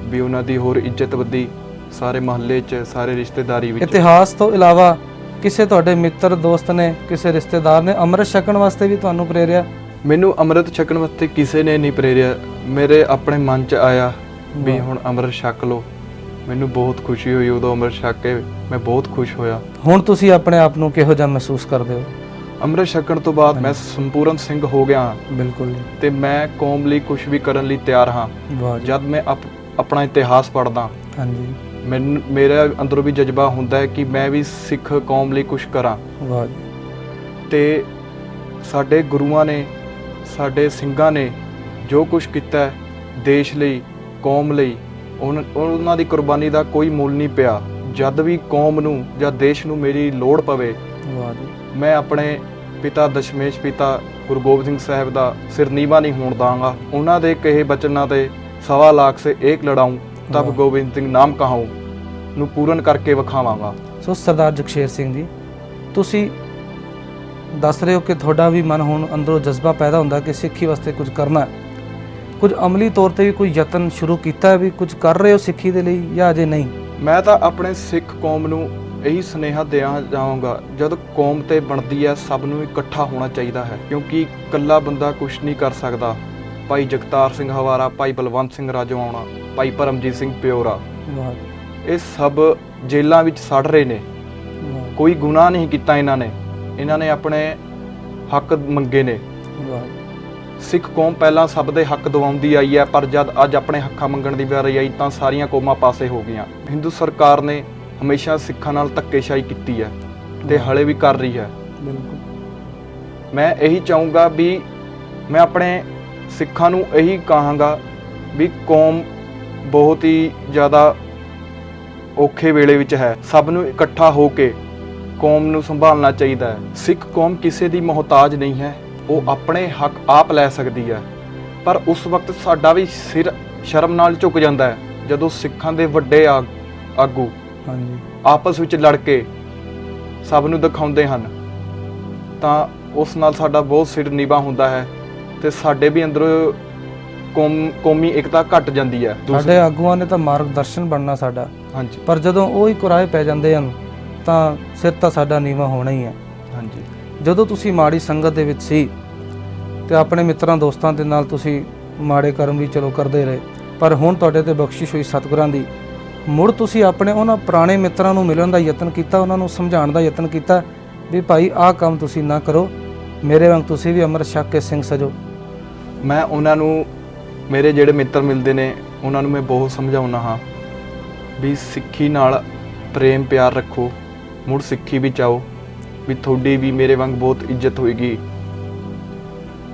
ਵੀ ਉਹਨਾਂ ਦੀ ਹੋਰ ਇੱਜ਼ਤ ਵਧੀ। ਸਾਰੇ ਮਹੱਲੇ 'ਚ ਸਾਰੇ ਰਿਸ਼ਤੇਦਾਰੀ ਵਿੱਚ। ਇਤਿਹਾਸ ਤੋਂ ਇਲਾਵਾ ਕਿਸੇ ਤੁਹਾਡੇ ਮਿੱਤਰ ਦੋਸਤ ਨੇ ਕਿਸੇ ਰਿਸ਼ਤੇਦਾਰ ਨੇ ਅੰਮ੍ਰਿਤ ਛਕਣ ਵਾਸਤੇ ਵੀ ਤੁਹਾਨੂੰ ਪ੍ਰੇਰਿਆ? ਮੈਨੂੰ ਅੰਮ੍ਰਿਤ ਛਕਣ ਵਾਸਤੇ ਕਿਸੇ ਨੇ ਨਹੀਂ ਪ੍ਰੇਰਿਆ। ਮੇਰੇ ਆਪਣੇ ਮਨ 'ਚ ਆਇਆ ਵੀ। ਹੁਣ ਅੰਮ੍ਰਿਤ ਛਕ ਲਓ। ਮੈਨੂੰ ਬਹੁਤ ਖੁਸ਼ੀ ਹੋਈ ਉਦੋਂ ਅੰਮ੍ਰਿਤ ਛਕ ਕੇ ਮੈਂ ਬਹੁਤ ਖੁਸ਼ ਹੋਇਆ। ਹੁਣ ਤੁਸੀਂ ਆਪਣੇ ਆਪ ਨੂੰ ਕਿਹੋ ਜਿਹਾ ਮਹਿਸੂਸ ਕਰਦੇ ਹੋ? ਅੰਮ੍ਰਿਤ ਛਕਣ ਤੋਂ ਬਾਅਦ ਮੈਂ ਸੰਪੂਰਨ ਸਿੰਘ ਹੋ ਗਿਆ ਹਾਂ। ਬਿਲਕੁਲ ਜੀ। ਤੇ ਮੈਂ ਕੌਮ ਲਈ ਕੁਝ ਵੀ ਕਰਨ ਲਈ ਤਿਆਰ ਹਾਂ। ਵਾਹ ਜੀ। ਜਦ ਮੈਂ ਆਪਣਾ ਇਤਿਹਾਸ ਪੜ੍ਹਦਾ। ਹਾਂਜੀ। ਮੈਨੂੰ ਮੇਰੇ ਅੰਦਰੋਂ ਵੀ ਜਜ਼ਬਾ ਹੁੰਦਾ ਹੈ ਕਿ ਮੈਂ ਵੀ ਸਿੱਖ ਕੌਮ ਲਈ ਕੁਝ ਕਰਾਂ। ਵਾਹ ਤੇ ਸਾਡੇ ਗੁਰੂਆਂ ਨੇ ਸਾਡੇ ਸਿੰਘਾਂ ਨੇ ਜੋ ਕੁਝ ਕੀਤਾ ਦੇਸ਼ ਲਈ ਕੌਮ ਲਈ ਉਹਨਾਂ ਦੀ ਕੁਰਬਾਨੀ ਦਾ ਕੋਈ ਮੁੱਲ ਨਹੀਂ ਪਿਆ। ਜਦ ਵੀ ਕੌਮ ਨੂੰ ਜਾਂ ਦੇਸ਼ ਨੂੰ ਮੇਰੀ ਲੋੜ ਪਵੇ ਮੈਂ ਆਪਣੇ ਪਿਤਾ ਦਸ਼ਮੇਸ਼ ਪਿਤਾ ਗੁਰੂ ਗੋਬਿੰਦ ਸਿੰਘ ਸਾਹਿਬ ਦਾ ਸਿਰ ਨੀਵਾ ਨਹੀਂ ਹੋਣ ਦਾਂਗਾ। ਉਹਨਾਂ ਦੇ ਕਹੇ ਬਚਨਾਂ ਤੇ ਸਵਾ ਲੱਖ ਸੇ ਏਕ ਲੜਾऊं ਤਬ। ਗੋਬਿੰਦ ਸਿੰਘ ਨਾਮ ਕਹਾऊं ਨੂੰ ਪੂਰਨ ਕਰਕੇ ਵਿਖਾਵਾਂਗਾ। ਸੋ ਸਰਦਾਰ ਜਗਸ਼ੇਰ ਸਿੰਘ ਜੀ ਤੁਸੀਂ ਦੱਸ ਰਹੇ ਹੋ ਕਿ ਤੁਹਾਡਾ ਵੀ ਮਨ ਹੁਣ ਅੰਦਰੋਂ ਜਜ਼ਬਾ ਪੈਦਾ ਹੁੰਦਾ ਕਿ ਸਿੱਖੀ ਵਾਸਤੇ ਕੁਝ ਕਰਨਾ ਹੈ। ਕੁਝ ਅਮਲੀ ਤੌਰ ਤੇ ਵੀ ਕੋਈ ਯਤਨ ਸ਼ੁਰੂ ਕੀਤਾ ਹੈ ਵੀ ਕੁਝ ਕਰ ਰਹੇ ਹੋ ਸਿੱਖੀ ਦੇ ਲਈ ਜਾਂ ਅਜੇ ਨਹੀਂ? ਮੈਂ ਤਾਂ ਆਪਣੇ ਸਿੱਖ ਕੌਮ ਨੂੰ ਇਹੀ ਸੁਨੇਹਾ ਦੇਣਾ ਚਾਹਾਂਗਾ ਜਦ ਕੌਮ ਤੇ ਬਣਦੀ ਹੈ ਸਭ ਨੂੰ ਇਕੱਠਾ ਹੋਣਾ ਚਾਹੀਦਾ ਹੈ ਕਿਉਂਕਿ ਇਕੱਲਾ ਬੰਦਾ ਕੁਝ ਨਹੀਂ ਕਰ ਸਕਦਾ। ਭਾਈ ਜਗਤਾਰ ਸਿੰਘ ਹਵਾਰਾ ਭਾਈ ਬਲਵੰਤ ਸਿੰਘ ਰਾਜਵਾਉਣਾ ਭਾਈ ਪਰਮਜੀਤ ਸਿੰਘ ਪਿਓਰਾ। ਇਹ ਸਭ ਜੇਲ੍ਹਾਂ ਵਿੱਚ ਸੜ ਰਹੇ ਨੇ। ਕੋਈ ਗੁਨਾਹ ਨਹੀਂ ਕੀਤਾ ਇਹਨਾਂ ਨੇ। ਇਹਨਾਂ ਨੇ ਆਪਣੇ ਹੱਕ ਮੰਗੇ ਨੇ। ਸਿੱਖ ਕੌਮ ਪਹਿਲਾਂ ਸਭ ਦੇ ਹੱਕ ਦਿਵਾਉਂਦੀ ਆਈ ਹੈ ਪਰ ਜਦ ਅੱਜ ਆਪਣੇ ਹੱਕਾਂ ਮੰਗਣ ਦੀ ਵਾਰੀ ਆਈ ਤਾਂ ਸਾਰੀਆਂ ਕੌਮਾਂ ਪਾਸੇ ਹੋ ਗਈਆਂ। ਹਿੰਦੂ ਸਰਕਾਰ ਨੇ ਹਮੇਸ਼ਾ ਸਿੱਖਾਂ ਨਾਲ ਧੱਕੇਸ਼ਾਹੀ ਕੀਤੀ ਹੈ ਤੇ ਹਲੇ ਵੀ ਕਰ ਰਹੀ ਹੈ। ਮੈਂ ਇਹੀ ਚਾਹੂੰਗਾ ਵੀ ਮੈਂ ਆਪਣੇ ਸਿੱਖਾਂ ਨੂੰ ਇਹੀ ਕਹਾਂਗਾ ਵੀ ਕੌਮ ਬਹੁਤ ਹੀ ਜ਼ਿਆਦਾ ਔਖੇ ਵੇਲੇ ਵਿੱਚ ਹੈ। ਸਭ ਨੂੰ ਇਕੱਠਾ ਹੋ ਕੇ ਕੌਮ ਨੂੰ ਸੰਭਾਲਣਾ ਚਾਹੀਦਾ ਹੈ। ਸਿੱਖ ਕੌਮ ਕਿਸੇ ਦੀ ਮੁਹਤਾਜ ਨਹੀਂ ਹੈ। ਉਹ ਆਪਣੇ ਹੱਕ ਆਪ ਲੈ ਸਕਦੀ ਹੈ। ਪਰ ਉਸ ਵਕਤ ਸਾਡਾ ਵੀ ਸਿਰ ਸ਼ਰਮ ਨਾਲ ਝੁਕ ਜਾਂਦਾ ਹੈ ਜਦੋਂ ਸਿੱਖਾਂ ਦੇ ਵੱਡੇ ਆਗੂ ਹਾਂਜੀ। ਆਪਸ ਵਿੱਚ ਲੜ ਕੇ ਸਭ ਨੂੰ ਦਿਖਾਉਂਦੇ ਹਨ। ਤਾਂ ਉਸ ਨਾਲ ਸਾਡਾ ਬਹੁਤ ਸਿਰ ਨੀਵਾ ਹੁੰਦਾ ਹੈ। ਤੇ ਸਾਡੇ ਵੀ ਅੰਦਰੋਂ ਕੌਮ ਕੌਮੀ ਏਕਤਾ ਘਟ ਜਾਂਦੀ ਹੈ ਸਾਡੇ ਆਗੂਆਂ ਨੇ ਤਾਂ ਮਾਰਗਦਰਸ਼ਨ ਬਣਨਾ ਸਾਡਾ। ਹਾਂਜੀ। ਪਰ ਜਦੋਂ ਉਹ ਹੀ ਕੁਰਾਏ ਪੈ ਜਾਂਦੇ ਹਨ ਤਾਂ ਸਿਰ ਤਾਂ ਸਾਡਾ ਨੀਵਾ ਹੋਣਾ ਹੀ ਹੈ ਹਾਂਜੀ। ਜਦੋਂ ਤੁਸੀਂ ਮਾੜੀ ਸੰਗਤ ਦੇ ਵਿੱਚ ਸੀ ਤੇ ਆਪਣੇ ਮਿੱਤਰਾਂ ਦੋਸਤਾਂ ਦੇ ਨਾਲ ਤੁਸੀਂ ਮਾੜੇ ਕਰਮ ਵੀ ਚਲੋ ਕਰਦੇ ਰਹੇ ਪਰ ਹੁਣ ਤੁਹਾਡੇ ਤੇ ਬਖਸ਼ਿਸ਼ ਹੋਈ ਸਤਿਗੁਰਾਂ ਦੀ। ਮੁੜ ਤੁਸੀਂ ਆਪਣੇ ਉਹਨਾਂ ਪੁਰਾਣੇ ਮਿੱਤਰਾਂ ਨੂੰ ਮਿਲਣ ਦਾ ਯਤਨ ਕੀਤਾ ਉਹਨਾਂ ਨੂੰ ਸਮਝਾਉਣ ਦਾ ਯਤਨ ਕੀਤਾ ਵੀ ਭਾਈ ਆਹ ਕੰਮ ਤੁਸੀਂ ਨਾ ਕਰੋ। ਮੇਰੇ ਵਾਂਗ ਤੁਸੀਂ ਵੀ ਅੰਮ੍ਰਿਤ ਛਕ ਕੇ ਸਿੰਘ ਸਜੋ। ਮੈਂ ਉਹਨਾਂ ਨੂੰ ਮੇਰੇ ਜਿਹੜੇ ਮਿੱਤਰ ਮਿਲਦੇ ਨੇ ਉਹਨਾਂ ਨੂੰ ਮੈਂ ਬਹੁਤ ਸਮਝਾਉਣਾ ਹਾਂ। ਵੀ ਸਿੱਖੀ ਨਾਲ ਪ੍ਰੇਮ ਪਿਆਰ ਰੱਖੋ ਮੁੜ ਸਿੱਖੀ ਵਿੱਚ ਆਓ ਵੀ ਤੁਹਾਡੀ ਵੀ ਮੇਰੇ ਵਾਂਗ ਬਹੁਤ ਇੱਜ਼ਤ ਹੋਏਗੀ।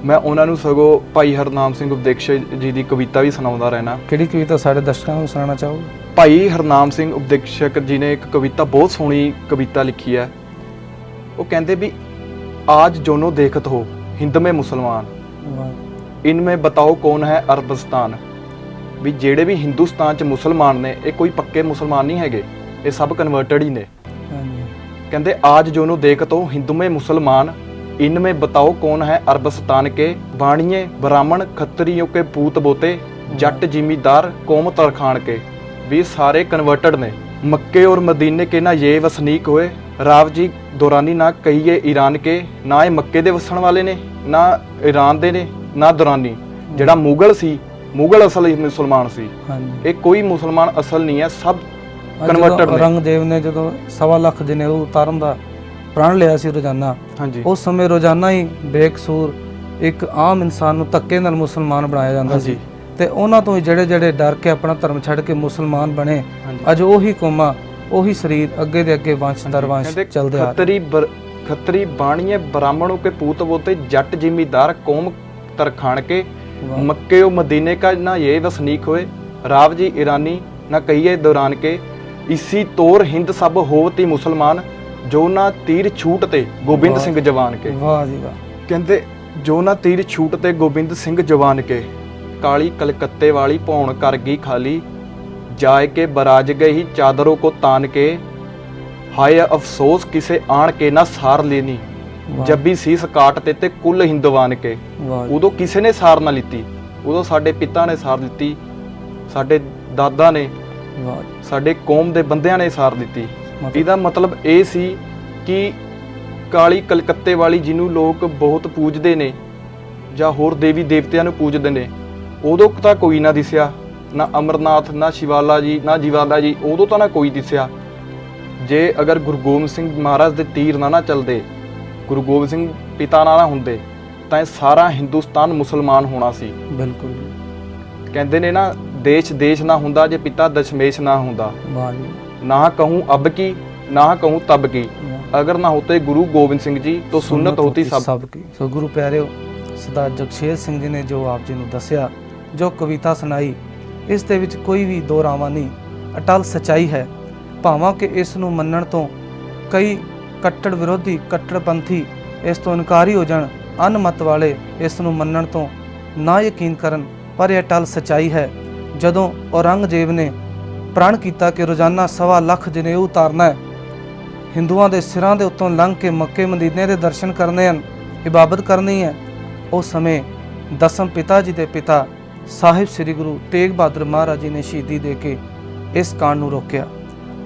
ਮੈਂ ਉਹਨਾਂ ਨੂੰ ਸਗੋਂ ਭਾਈ ਹਰਨਾਮ ਸਿੰਘ ਉਪਦੇਸ਼ ਜੀ ਦੀ ਕਵਿਤਾ ਵੀ ਸੁਣਾਉਂਦਾ ਰਹਿਣਾ ਕਿਹੜੀ ਕਵਿਤਾ ਸਾਡੇ ਦਰਸ਼ਕਾਂ ਨੂੰ ਸੁਣਾਉਣਾ ਚਾਹੋਗੇ? ਭਾਈ ਹਰਨਾਮ ਸਿੰਘ ਉਪਦੇਸ਼ਕ ਜੀ ਨੇ ਇੱਕ ਕਵਿਤਾ ਬਹੁਤ ਸੋਹਣੀ ਕਵਿਤਾ ਲਿਖੀ ਹੈ। ਉਹ ਕਹਿੰਦੇ ਵੀ ਆਜ ਜੋਨੋ ਦੇਖਤ ਹੋ ਹਿੰਦ ਮੇ ਮੁਸਲਮਾਨ ਇਨਮੇ ਬਤਾਓ ਕੌਣ ਹੈ ਅਰਬਸਤਾਨ ਵੀ ਜਿਹੜੇ ਵੀ ਹਿੰਦੁਸਤਾਨ ਚ ਮੁਸਲਮਾਨ ਨੇ ਇਹ ਕੋਈ ਪੱਕੇ ਮੁਸਲਮਾਨ ਨਹੀਂ ਹੈਗੇ ਇਹ ਸਭ ਕਨਵਰਟਡ ਹੀ ਨੇ ਹਾਂਜੀ ਕਹਿੰਦੇ ਆਜ ਜੋਨੋ ਦੇਖਤ ਹੋ ਹਿੰਦੂ ਮੇ ਮੁਸਲਮਾਨ ਇਨਮੇ ਬਤਾਓ ਕੌਣ ਹੈ ਅਰਬਸਤਾਨ ਕੇ ਬਾਣੀਏ ਬ੍ਰਾਹਮਣ ਖੱਤਰੀਓ ਕੇ ਪੂਤ ਬੋਤੇ ਜੱਟ ਜ਼ਿਮੀਦਾਰ ਕੌਮ ਤਰਖਾਨ ਕੇ ਵੀ ਸਾਰੇ ਕਨਵਰਟਡ ਨੇ ਮੱਕੇ ਔਰ ਮਦੀਨੇ ਕੇ ਨਾ ਇਹ ਵਸਨੀਕ ਹੋਏ ਰਾਵ ਜੀ ਦੌਰਾਨੀ ਨਾ ਕਹੀਏ ਈਰਾਨ ਕੇ ਨਾ ਇਹ ਮੱਕੇ ਦੇ ਵਸਣ ਵਾਲੇ ਨੇ ਨਾ ਈਰਾਨ ਦੇ ਨੇ ਨਾ ਦੁਰਾਨੀ ਜਿਹੜਾ ਮੁਗਲ ਸੀ ਮੁਗਲ ਅਸਲ ਮੁਸਲਮਾਨ ਸੀ। ਇਹ ਕੋਈ ਮੁਸਲਮਾਨ ਅਸਲ ਨਹੀਂ ਹੈ ਸਭ ਕਨਵਰਟਡ ਨੇ। ਰੰਗਦੇਵ ਨੇ ਜਦੋਂ ਸਵਾ ਲੱਖ ਦਿਨੇ ਉਹ ਉਤਾਰਨ ਦਾ ਪ੍ਰਣ ਲਿਆ ਸੀ ਰੋਜ਼ਾਨਾ ਹਾਂਜੀ। ਉਸ ਸਮੇਂ ਰੋਜ਼ਾਨਾ ਹੀ ਬੇਕਸੂਰ ਇੱਕ ਆਮ ਇਨਸਾਨ ਨੂੰ ਧੱਕੇ ਨਾਲ ਮੁਸਲਮਾਨ ਬਣਾਇਆ ਜਾਂਦਾ ਸੀ। ਤੇ ਉਹਨਾਂ ਤੋਂ ਜਿਹੜੇ ਜਿਹੜੇ ਡਰ ਕੇ ਆਪਣਾ ਧਰਮ ਛੱਡ ਕੇ ਮੁਸਲਮਾਨ ਬਣੇ ਅੱਜ ਉਹੀ ਕੋਮਾ ਉਹੀ ਸਰੀਰ ਅੱਗੇ ਦੇ ਅੱਗੇ ਵੰਸ਼ ਦਰ ਵੰਸ਼ ਚੱਲਦੇ ਆ। ਖੱਤਰੀ ਖੱਤਰੀ ਬਾਣੀਏ ਬ੍ਰਾਹਮਣੋ ਕੇ ਪੂਤ ਬੋਤੇ ਜੱਟ ਜ਼ਿਮੀਦਾਰ ਕੌਮ तरखान के ਵਾਹ। मक्के और मदीने का ना ये वसनीक हुए राव जी ईरानी ना कहिए दौरान के इसी तौर हिंद सब होवती मुसलमान जो ना तीर छूट ते गोबिंद वाह। सिंह जवान के ਵਾਹ ਜੀ ਵਾਹ ਕਹਿੰਦੇ ਜੋ ਨਾ ਤੀਰ ਛੂਟ ਤੇ ਗੋਬਿੰਦ ਸਿੰਘ ਜਵਾਨ ਕੇ ਕਾਲੀ ਕਲਕੱਤੇ ਵਾਲੀ ਭੌਣ ਕਰ ਗਈ ਖਾਲੀ ਜਾਏ ਕੇ ਬਰਾਜ ਗਈ ਚਾਦਰੋਂ ਕੋ ਤਾਨ ਕੇ ਹਾਏ ਅਫਸੋਸ ਕਿਸੇ ਆਣ ਕੇ ਨਾ ਸਾਰ ਲੈਨੀ ਜੱਬੀ ਸੀਸ ਕਾਟ ਤੇ ਤੇ ਕੁੱਲ ਹਿੰਦਵਾਨ ਕੇ। ਉਦੋਂ ਕਿਸੇ ਨੇ ਸਾਰ ਨਾ ਲਿੱਤੀ। ਉਦੋਂ ਸਾਡੇ ਪਿਤਾ ਨੇ ਸਾਰ ਲਿੱਤੀ ਸਾਡੇ ਦਾਦਾ ਨੇ ਸਾਡੇ ਕੌਮ ਦੇ ਬੰਦਿਆਂ ਨੇ ਸਾਰ ਦਿੱਤੀ। ਇਹਦਾ ਮਤਲਬ ਇਹ ਸੀ ਕਿ ਕਾਲੀ ਕਲਕੱਤੇ ਵਾਲੀ ਜਿਹਨੂੰ ਲੋਕ ਬਹੁਤ ਪੂਜਦੇ ਨੇ ਜਾਂ ਹੋਰ ਦੇਵੀ ਦੇਵਤਿਆਂ ਨੂੰ ਪੂਜਦੇ ਨੇ ਉਦੋਂ ਤਾਂ ਕੋਈ ਨਾ ਦਿਸਿਆ। ਨਾ ਅਮਰਨਾਥ ਨਾ ਸ਼ਿਵਾਲਾ ਜੀ ਨਾ ਜੀਵਾਲਾ ਜੀ ਉਦੋਂ ਤਾਂ ਨਾ ਕੋਈ ਦਿਸਿਆ। ਜੇ ਅਗਰ ਗੁਰੂ ਗੋਬਿੰਦ ਸਿੰਘ ਮਹਾਰਾਜ ਦੇ ਤੀਰ ਨਾ ਨਾ ਚੱਲਦੇ ਗੁਰੂ ਗੋਬਿੰਦ ਸਿੰਘ ਪਿਤਾ ਨਾਲ ਨਾ ਹੁੰਦੇ ਤਾਂ ਇਹ ਸਾਰਾ ਹਿੰਦੁਸਤਾਨ ਮੁਸਲਮਾਨ ਹੋਣਾ ਸੀ। ਬਿਲਕੁਲ ਕਹਿੰਦੇ ਨੇ ਨਾ ਦੇਸ਼ ਦੇਸ਼ ਨਾ ਹੁੰਦਾ ਜੇ ਪਿਤਾ ਦਸ਼ਮੇਸ਼ ਨਾ ਹੁੰਦਾ। ਵਾਹ ਜੀ। ਨਾ ਕਹੂੰ ਅਬ ਕੀ ਨਾ ਕਹੂੰ ਤਬ ਕੀ। ਅਗਰ ਨਾ ਹੋਤੇ ਗੁਰੂ ਗੋਬਿੰਦ ਸਿੰਘ ਜੀ ਤੋਂ ਸੁਨਤ ਹੋਤੀ ਸਭ। ਕੀ। ਸੋ ਗੁਰੂ ਪਿਆਰਿਓ ਸਦਾ ਜਗਸ਼ੇਰ ਸਿੰਘ ਜੀ ਨੇ ਜੋ ਆਪ ਜੀ ਨੂੰ ਦੱਸਿਆ ਜੋ ਕਵਿਤਾ ਸੁਣਾਈ ਇਸ ਦੇ ਵਿੱਚ ਕੋਈ ਵੀ ਦੋ ਰਾਵਾਂ ਨਹੀਂ। ਅਟਲ ਸਚਾਈ ਹੈ। ਭਾਵਾਂ ਕਿ ਇਸ ਨੂੰ ਮੰਨਣ ਤੋਂ ਕਈ ਕੱਟੜ ਵਿਰੋਧੀ ਕੱਟੜਪੰਥੀ ਇਸ ਤੋਂ ਇਨਕਾਰੀ ਹੋ ਜਾਣ, ਅਨਮਤ ਵਾਲੇ ਇਸ ਨੂੰ ਮੰਨਣ ਤੋਂ ਨਾ ਯਕੀਨ ਕਰਨ, ਪਰ ਇਹ ਟਲ ਸਚਾਈ ਹੈ। ਜਦੋਂ ਔਰੰਗਜ਼ੇਬ ਨੇ ਪ੍ਰਣ ਕੀਤਾ ਕਿ ਰੋਜ਼ਾਨਾ ਸਵਾ ਲੱਖ ਜਨੇਊ ਉਤਾਰਨਾ ਹੈ, ਹਿੰਦੂਆਂ ਦੇ ਸਿਰਾਂ ਦੇ ਉੱਤੋਂ ਲੰਘ ਕੇ ਮੱਕੇ ਮਦੀਨੇ ਦੇ ਦਰਸ਼ਨ ਕਰਨੇ ਹਨ, ਇਬਾਦਤ ਕਰਨੀ ਹੈ ਉਸ ਸਮੇਂ ਦਸਮ ਪਿਤਾ ਜੀ ਦੇ ਪਿਤਾ ਸਾਹਿਬ ਸ੍ਰੀ ਗੁਰੂ ਤੇਗ ਬਹਾਦਰ ਮਹਾਰਾਜ ਜੀ ਨੇ ਸ਼ਹੀਦੀ ਦੇ ਕੇ ਇਸ ਕਾਂਡ ਨੂੰ ਰੋਕਿਆ।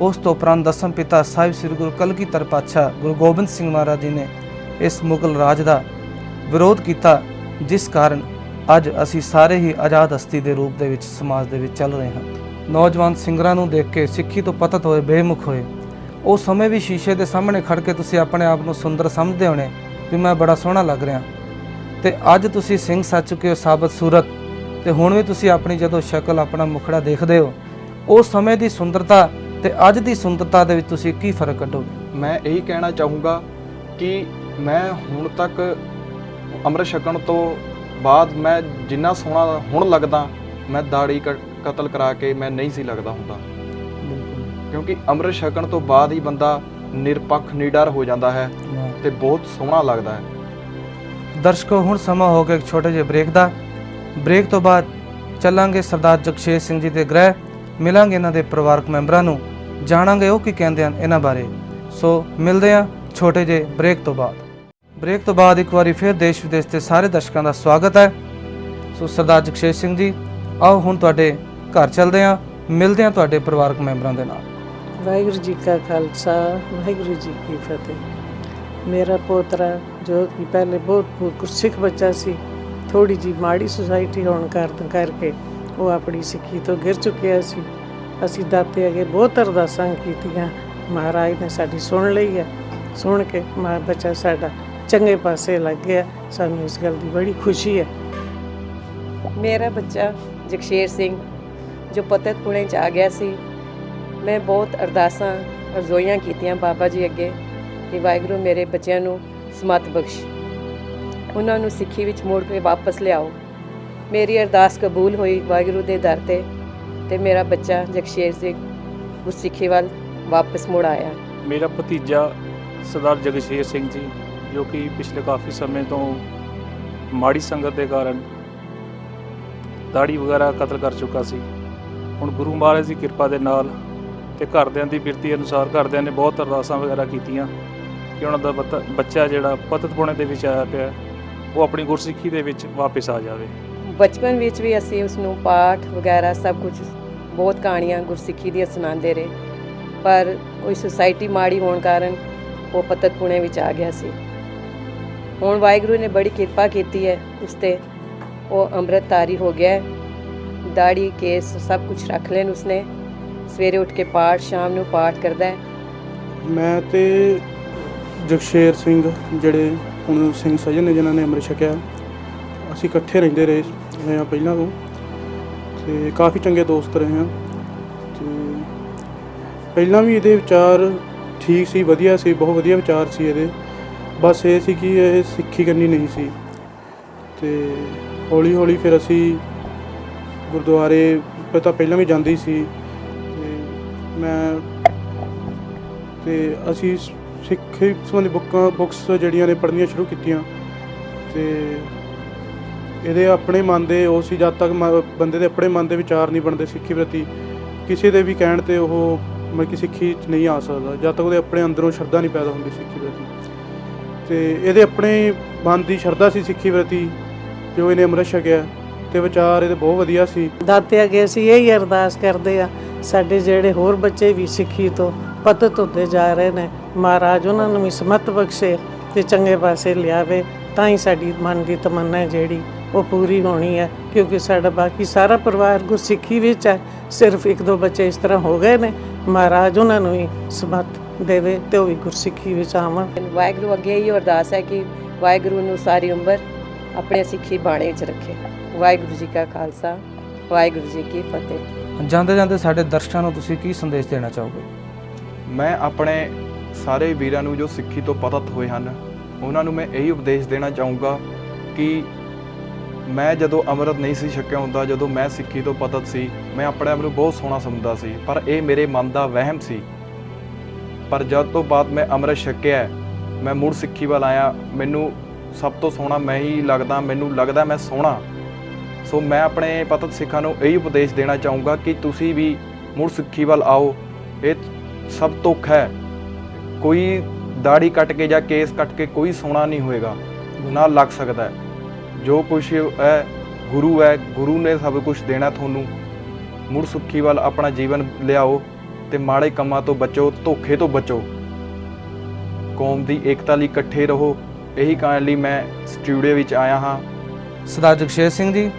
ਉਸ ਤੋਂ ਉਪਰੰਤ ਦਸਮ ਪਿਤਾ ਸਾਹਿਬ ਸ੍ਰੀ ਗੁਰੂ ਕਲਗੀਧਰ ਪਾਤਸ਼ਾਹ ਗੁਰੂ ਗੋਬਿੰਦ ਸਿੰਘ ਮਹਾਰਾਜ ਜੀ ਨੇ ਇਸ ਮੁਗਲ ਰਾਜ ਦਾ ਵਿਰੋਧ ਕੀਤਾ, ਜਿਸ ਕਾਰਨ ਅੱਜ ਅਸੀਂ ਸਾਰੇ ਹੀ ਆਜ਼ਾਦ ਹਸਤੀ ਦੇ ਰੂਪ ਦੇ ਵਿੱਚ, ਸਮਾਜ ਦੇ ਵਿੱਚ ਚੱਲ ਰਹੇ ਹਾਂ। ਨੌਜਵਾਨ ਸਿੰਗਰਾਂ ਨੂੰ ਦੇਖ ਕੇ ਸਿੱਖੀ ਤੋਂ ਪਤਤ ਹੋਏ, ਬੇਮੁਖ ਹੋਏ। ਉਹ ਸਮੇਂ ਵੀ ਸ਼ੀਸ਼ੇ ਦੇ ਸਾਹਮਣੇ ਖੜ ਕੇ ਤੁਸੀਂ ਆਪਣੇ ਆਪ ਨੂੰ ਸੁੰਦਰ ਸਮਝਦੇ ਹੋਣੇ ਵੀ ਮੈਂ ਬੜਾ ਸੋਹਣਾ ਲੱਗ ਰਿਹਾ ਤੇ ਅੱਜ ਤੁਸੀਂ ਸਿੰਘ ਸੱਚ ਚੁੱਕੇ ਹੋ, ਸਾਬਤ ਸੂਰਤ। ਤੇ ਹੁਣ ਵੀ ਤੁਸੀਂ ਆਪਣੀ ਜਦੋਂ ਸ਼ਕਲ, ਆਪਣਾ ਮੁਖੜਾ ਦੇਖਦੇ ਹੋ ਉਸ ਸਮੇਂ ਦੀ ਸੁੰਦਰਤਾ ਤੇ ਅੱਜ ਦੀ ਸੁੰਦਰਤਾ ਦੇ ਵਿੱਚ ਤੁਸੀਂ ਕੀ ਫ਼ਰਕ ਕੱਢੋਗੇ? ਮੈਂ ਇਹੀ ਕਹਿਣਾ ਚਾਹੂੰਗਾ ਕਿ ਮੈਂ ਹੁਣ ਤੱਕ ਅੰਮ੍ਰਿਤ ਛਕਣ ਤੋਂ ਬਾਅਦ ਮੈਂ ਜਿੰਨਾ ਸੋਹਣਾ ਹੁਣ ਲੱਗਦਾ ਮੈਂ ਦਾੜੀ ਕ- ਕਤਲ ਕਰਾ ਕੇ ਮੈਂ ਨਹੀਂ ਸੀ ਲੱਗਦਾ ਹੁੰਦਾ। ਕਿਉਂਕਿ ਅੰਮ੍ਰਿਤ ਛਕਣ ਤੋਂ ਬਾਅਦ ਹੀ ਬੰਦਾ ਨਿਰਪੱਖ ਨਿਡਰ ਹੋ ਜਾਂਦਾ ਹੈ। ਤੇ ਬਹੁਤ ਸੋਹਣਾ ਲੱਗਦਾ ਹੈ। ਦਰਸ਼ਕੋ ਹੁਣ ਸਮਾਂ ਹੋ ਗਿਆ ਇੱਕ ਛੋਟੇ ਜਿਹੇ ਬ੍ਰੇਕ ਦਾ। ਬ੍ਰੇਕ ਤੋਂ ਬਾਅਦ ਚੱਲਾਂਗੇ ਸਰਦਾਰ ਜਗਸ਼ੇਰ ਸਿੰਘ ਜੀ ਦੇ ਗ੍ਰਹਿ। ਮਿਲਾਂਗੇ ਇਹਨਾਂ ਦੇ ਪਰਿਵਾਰਕ ਮੈਂਬਰਾਂ ਨੂੰ। ਜਾਣਾਂਗੇ ਉਹ ਕੀ ਕਹਿੰਦੇ ਹਨ ਇਹਨਾਂ ਬਾਰੇ। ਸੋ ਮਿਲਦੇ ਹਾਂ ਛੋਟੇ ਜਿਹੇ ਬ੍ਰੇਕ ਤੋਂ ਬਾਅਦ। ਬ੍ਰੇਕ ਤੋਂ ਬਾਅਦ ਇੱਕ ਵਾਰੀ ਫਿਰ ਦੇਸ਼ ਵਿਦੇਸ਼ ਦੇ ਸਾਰੇ ਦਰਸ਼ਕਾਂ ਦਾ ਸਵਾਗਤ ਹੈ। ਸੋ ਸਰਦਾਰ ਜਗਸ਼ੇਰ ਸਿੰਘ ਜੀ, ਆਓ ਹੁਣ ਤੁਹਾਡੇ ਘਰ ਚੱਲਦੇ ਹਾਂ। ਮਿਲਦੇ ਹਾਂ ਤੁਹਾਡੇ ਪਰਿਵਾਰਕ ਮੈਂਬਰਾਂ ਦੇ ਨਾਲ। ਵਾਹਿਗੁਰੂ ਜੀ ਕਾ ਖਾਲਸਾ, ਵਾਹਿਗੁਰੂ ਜੀ ਕੀ ਫਤਿਹ। ਮੇਰਾ ਪੋਤਰਾ, ਜੋ ਕਿ ਪਹਿਲੇ ਬਹੁਤ ਬਹੁਤ ਗੁਰਸਿੱਖ ਬੱਚਾ ਸੀ ਥੋੜੀ ਜੀ ਮਾੜੀ ਸੁਸਾਇਟੀ ਹੋਣ ਕਾਰਨ ਕਰਕੇ ਉਹ ਆਪਣੀ ਸਿੱਖੀ ਤੋਂ ਗਿਰ ਚੁੱਕਿਆ ਸੀ। ਅਸੀਂ ਦਾਤੇ ਅਗੇ ਬਹੁਤ ਅਰਦਾਸਾਂ ਕੀਤੀਆਂ। ਮਹਾਰਾਜ ਨੇ ਸਾਡੀ ਸੁਣ ਲਈ ਹੈ ਸੁਣ ਕੇ ਮਾਂ ਬੱਚਾ ਸਾਡਾ ਚੰਗੇ ਪਾਸੇ ਲੱਗ ਗਿਆ। ਸਾਨੂੰ ਇਸ ਗੱਲ ਦੀ ਬੜੀ ਖੁਸ਼ੀ ਹੈ ਮੇਰਾ ਬੱਚਾ ਜਗਸ਼ੇਰ ਸਿੰਘ, ਜੋ ਪਤਤ ਪੁਣੇ ਚ ਆ ਗਿਆ ਸੀ, ਮੈਂ ਬਹੁਤ ਅਰਦਾਸਾਂ, ਅਰਜ਼ੋਈਆਂ ਕੀਤੀਆਂ ਬਾਬਾ ਜੀ ਅੱਗੇ ਕਿ ਵਾਹਿਗੁਰੂ ਮੇਰੇ ਬੱਚਿਆਂ ਨੂੰ ਸਮਤ ਬਖਸ਼। ਉਹਨਾਂ ਨੂੰ ਸਿੱਖੀ ਵਿੱਚ ਮੋੜ ਕੇ ਵਾਪਸ ਲਿਆਓ। ਮੇਰੀ ਅਰਦਾਸ ਕਬੂਲ ਹੋਈ ਵਾਹਿਗੁਰੂ ਦੇ ਦਰ ਤੇ। ਤੇ ਮੇਰਾ ਬੱਚਾ ਜਗਸ਼ੇਰ ਸਿੰਘ ਗੁਰਸਿੱਖੀ ਵੱਲ ਵਾਪਸ ਮੁੜ ਆਇਆ। ਮੇਰਾ ਭਤੀਜਾ ਸਰਦਾਰ ਜਗਸ਼ੇਰ ਸਿੰਘ ਜੀ, ਜੋ ਕਿ ਪਿਛਲੇ ਕਾਫੀ ਸਮੇਂ ਤੋਂ ਮਾੜੀ ਸੰਗਤ ਦੇ ਕਾਰਨ ਦਾੜੀ ਵਗੈਰਾ ਕਤਲ ਕਰ ਚੁੱਕਾ ਸੀ। ਹੁਣ ਗੁਰੂ ਮਹਾਰਾਜ ਦੀ ਕਿਰਪਾ ਦੇ ਨਾਲ ਤੇ ਘਰਦਿਆਂ ਦੀ ਬਿਰਤੀ ਅਨੁਸਾਰ ਘਰਦਿਆਂ ਨੇ ਬਹੁਤ ਅਰਦਾਸਾਂ ਵਗੈਰਾ ਕੀਤੀਆਂ ਕਿ ਉਹਨਾਂ ਦਾ ਬੱਤ- ਬੱਚਾ ਜਿਹੜਾ ਪਤਤਪੁਣੇ ਦੇ ਵਿੱਚ ਆਇਆ ਪਿਆ, ਉਹ ਆਪਣੀ ਗੁਰਸਿੱਖੀ ਦੇ ਵਿੱਚ ਵਾਪਸ ਆ ਜਾਵੇ। ਬਚਪਨ ਵਿੱਚ ਵੀ ਅਸੀਂ ਉਸ ਨੂੰ ਪਾਠ ਵਗੈਰਾ ਸਭ ਕੁਝ, ਬਹੁਤ ਕਹਾਣੀਆਂ ਗੁਰਸਿੱਖੀ ਦੀਆਂ ਸੁਣਾਉਂਦੇ ਰਹੇ। ਪਰ ਕੋਈ ਸੁਸਾਇਟੀ ਮਾੜੀ ਹੋਣ ਕਾਰਨ ਉਹ ਪਤਕ ਪੁਣੇ ਵਿੱਚ ਆ ਗਿਆ ਸੀ। ਹੁਣ ਵਾਹਿਗੁਰੂ ਨੇ ਬੜੀ ਕਿਰਪਾ ਕੀਤੀ ਹੈ, ਉਸ ਤੇ ਉਹ ਅੰਮ੍ਰਿਤਧਾਰੀ ਹੋ ਗਿਆ ਦਾੜੀ ਕੇਸ, ਸਭ ਕੁਝ ਰੱਖ ਲੈਣ ਉਸਨੇ। ਸਵੇਰੇ ਉੱਠ ਕੇ ਪਾਠ, ਸ਼ਾਮ ਨੂੰ ਪਾਠ ਕਰਦਾ ਹੈ। ਮੈਂ ਤੇ ਜਗਸ਼ੇਰ ਸਿੰਘ, ਜਿਹੜੇ ਹੁਣ ਸਿੰਘ ਸਜਣ ਨੇ, ਜਿਨ੍ਹਾਂ ਨੇ ਅੰਮ੍ਰਿਤ ਛਕਿਆ, ਅਸੀਂ ਇਕੱਠੇ ਰਹਿੰਦੇ ਰਹੇ। ਰਹੇ ਹਾਂ ਪਹਿਲਾਂ ਤੋਂ। ਤੇ ਕਾਫੀ ਚੰਗੇ ਦੋਸਤ ਰਹੇ ਹਾਂ। ਤੇ ਪਹਿਲਾਂ ਵੀ ਇਹਦੇ ਵਿਚਾਰ ਠੀਕ ਸੀ, ਵਧੀਆ ਸੀ, ਬਹੁਤ ਵਧੀਆ ਵਿਚਾਰ ਸੀ ਇਹਦੇ। ਬਸ ਇਹ ਸੀ ਕਿ ਇਹ ਸਿੱਖੀ ਕਰਨੀ ਨਹੀਂ ਸੀ। ਤੇ ਹੌਲੀ ਹੌਲੀ ਫਿਰ ਅਸੀਂ ਗੁਰਦੁਆਰੇ ਪਤਾ ਪਹਿਲਾਂ ਵੀ ਜਾਂਦੀ ਸੀ। ਤੇ ਮੈਂ ਤੇ ਅਸੀਂ ਸਿੱਖੀ ਸੰਬੰਧੀ ਬੁੱਕਾਂ, ਬੁੱਕਸ ਜਿਹੜੀਆਂ ਨੇ ਪੜ੍ਹਨੀਆਂ ਸ਼ੁਰੂ ਕੀਤੀਆਂ। ਤੇ ਇਹਦੇ ਆਪਣੇ ਮਨ ਦੇ, ਉਹ ਸੀ ਜਦ ਤੱਕ ਮ- ਬੰਦੇ ਦੇ ਆਪਣੇ ਮਨ ਦੇ ਵਿਚਾਰ ਨਹੀਂ ਬਣਦੇ ਸਿੱਖੀ ਪ੍ਰਤੀ, ਕਿਸੇ ਦੇ ਵੀ ਕਹਿਣ ਤੇ ਉਹ ਮਤਲਬ ਕਿ ਸਿੱਖੀ 'ਚ ਨਹੀਂ ਆ ਸਕਦਾ, ਜਦ ਤੱਕ ਉਹਦੇ ਆਪਣੇ ਅੰਦਰੋਂ ਸ਼ਰਧਾ ਨਹੀਂ ਪੈਦਾ ਹੁੰਦੀ ਸਿੱਖੀ ਪ੍ਰਤੀ। ਤੇ ਇਹਦੇ ਆਪਣੇ ਮਨ ਦੀ ਸ਼ਰਧਾ ਸੀ ਸਿੱਖੀ ਪ੍ਰਤੀ ਜੋ ਇਹਨੇ ਅੰਮ੍ਰਿਤ ਛਕਿਆ, ਤੇ ਵਿਚਾਰ ਇਹਦੇ ਬਹੁਤ ਵਧੀਆ ਸੀ। ਦਾਤੇ ਅੱਗੇ ਅਸੀਂ ਇਹੀ ਅਰਦਾਸ ਕਰਦੇ ਆ, ਸਾਡੇ ਜਿਹੜੇ ਹੋਰ ਬੱਚੇ ਵੀ ਸਿੱਖੀ ਤੋਂ ਪਤਤ ਹੁੰਦੇ ਜਾ ਰਹੇ ਨੇ, ਮਹਾਰਾਜ ਉਹਨਾਂ ਨੂੰ ਵੀ ਸਮਤ ਬਖਸ਼ੇ ਤੇ ਚੰਗੇ ਪਾਸੇ ਲਿਆਵੇ, ਤਾਂ ਹੀ ਸਾਡੀ ਮਨ ਦੀ ਤਮੰਨਾ ਜਿਹੜੀ ਉਹ ਪੂਰੀ ਹੋਣੀ ਹੈ ਕਿਉਂਕਿ ਸਾਡਾ ਬਾਕੀ ਸਾਰਾ ਪਰਿਵਾਰ ਗੁਰਸਿੱਖੀ ਵਿੱਚ ਹੈ। ਸਿਰਫ ਇੱਕ ਦੋ ਬੱਚੇ ਇਸ ਤਰ੍ਹਾਂ ਹੋ ਗਏ ਨੇ ਮਹਾਰਾਜ ਉਹਨਾਂ ਨੂੰ ਵੀ ਸਮਤ ਦੇਵੇ ਤੇ ਉਹ ਵੀ ਗੁਰਸਿੱਖੀ ਵਿੱਚ ਆਵਣ। ਵਾਹਿਗੁਰੂ ਅੱਗੇ ਹੀ ਅਰਦਾਸ ਹੈ ਕਿ ਵਾਹਿਗੁਰੂ ਨੂੰ ਸਾਰੀ ਉਮਰ ਆਪਣੇ ਸਿੱਖੀ ਬਾਣੇ ਵਿੱਚ ਰੱਖੇ। ਵਾਹਿਗੁਰੂ ਜੀ ਕਾ ਖਾਲਸਾ ਵਾਹਿਗੁਰੂ ਜੀ ਕੀ ਫਤਿਹ। ਜਾਂਦੇ ਜਾਂਦੇ ਸਾਡੇ ਦਰਸ਼ਕਾਂ ਨੂੰ ਤੁਸੀਂ ਕੀ ਸੰਦੇਸ਼ ਦੇਣਾ ਚਾਹੋਗੇ? ਮੈਂ ਆਪਣੇ ਸਾਰੇ ਵੀਰਾਂ ਨੂੰ ਜੋ ਸਿੱਖੀ ਤੋਂ ਪਤਤ ਹੋਏ ਹਨ ਉਹਨਾਂ ਨੂੰ ਮੈਂ ਇਹੀ ਉਪਦੇਸ਼ ਦੇਣਾ ਚਾਹੂੰਗਾ ਕਿ ਮੈਂ ਜਦੋਂ ਅੰਮ੍ਰਿਤ ਨਹੀਂ ਸੀ ਛਕਿਆ ਹੁੰਦਾ, ਜਦੋਂ ਮੈਂ ਸਿੱਖੀ ਤੋਂ ਪਤਤ ਸੀ, ਮੈਂ ਆਪਣੇ ਆਪ ਨੂੰ ਬਹੁਤ ਸੋਹਣਾ ਸਮਝਦਾ ਸੀ, ਪਰ ਇਹ ਮੇਰੇ ਮਨ ਦਾ ਵਹਿਮ ਸੀ। ਪਰ ਜਦ ਤੋਂ ਬਾਅਦ ਮੈਂ ਅੰਮ੍ਰਿਤ ਛਕਿਆ, ਮੈਂ ਮੁੜ ਸਿੱਖੀ ਵੱਲ ਆਇਆ, ਮੈਨੂੰ ਸਭ ਤੋਂ ਸੋਹਣਾ ਮੈਂ ਹੀ ਲੱਗਦਾ, ਮੈਨੂੰ ਲੱਗਦਾ ਮੈਂ ਸੋਹਣਾ। ਸੋ ਮੈਂ ਆਪਣੇ ਪਤਤ ਸਿੱਖਾਂ ਨੂੰ ਇਹੀ ਉਪਦੇਸ਼ ਦੇਣਾ ਚਾਹੂੰਗਾ ਕਿ ਤੁਸੀਂ ਵੀ ਮੁੜ ਸਿੱਖੀ ਵੱਲ ਆਓ। ਇਹ ਸਭ ਧੋਖਾ ਹੈ। ਕੋਈ ਦਾੜੀ ਕੱਟ ਕੇ ਜਾਂ ਕੇਸ ਕੱਟ ਕੇ ਕੋਈ ਸੋਹਣਾ ਨਹੀਂ ਹੋਏਗਾ, ਨਾ ਲੱਗ ਸਕਦਾ ਹੈ। ਜੋ ਕੁਛ ਹੈ, ਗੁਰੂ ਹੈ, ਗੁਰੂ ਨੇ ਸਭ ਕੁਝ ਦੇਣਾ ਤੁਹਾਨੂੰ। ਮੁੜ ਸੁੱਖੀ ਵੱਲ ਆਪਣਾ ਜੀਵਨ ਲਿਆਓ ਤੇ ਮਾੜੇ ਕੰਮਾਂ ਤੋਂ ਬਚੋ, ਧੋਖੇ ਤੋਂ ਬਚੋ। ਕੌਮ ਦੀ ਏਕਤਾ ਲਈ ਇਕੱਠੇ ਰਹੋ, ਇਹੀ ਕਹਿਣ ਲਈ ਮੈਂ ਸਟੂਡੀਓ ਵਿੱਚ ਆਇਆ ਹਾਂ। ਸਰਦਾਰ ਜਗਸ਼ੇਰ ਸਿੰਘ ਜੀ,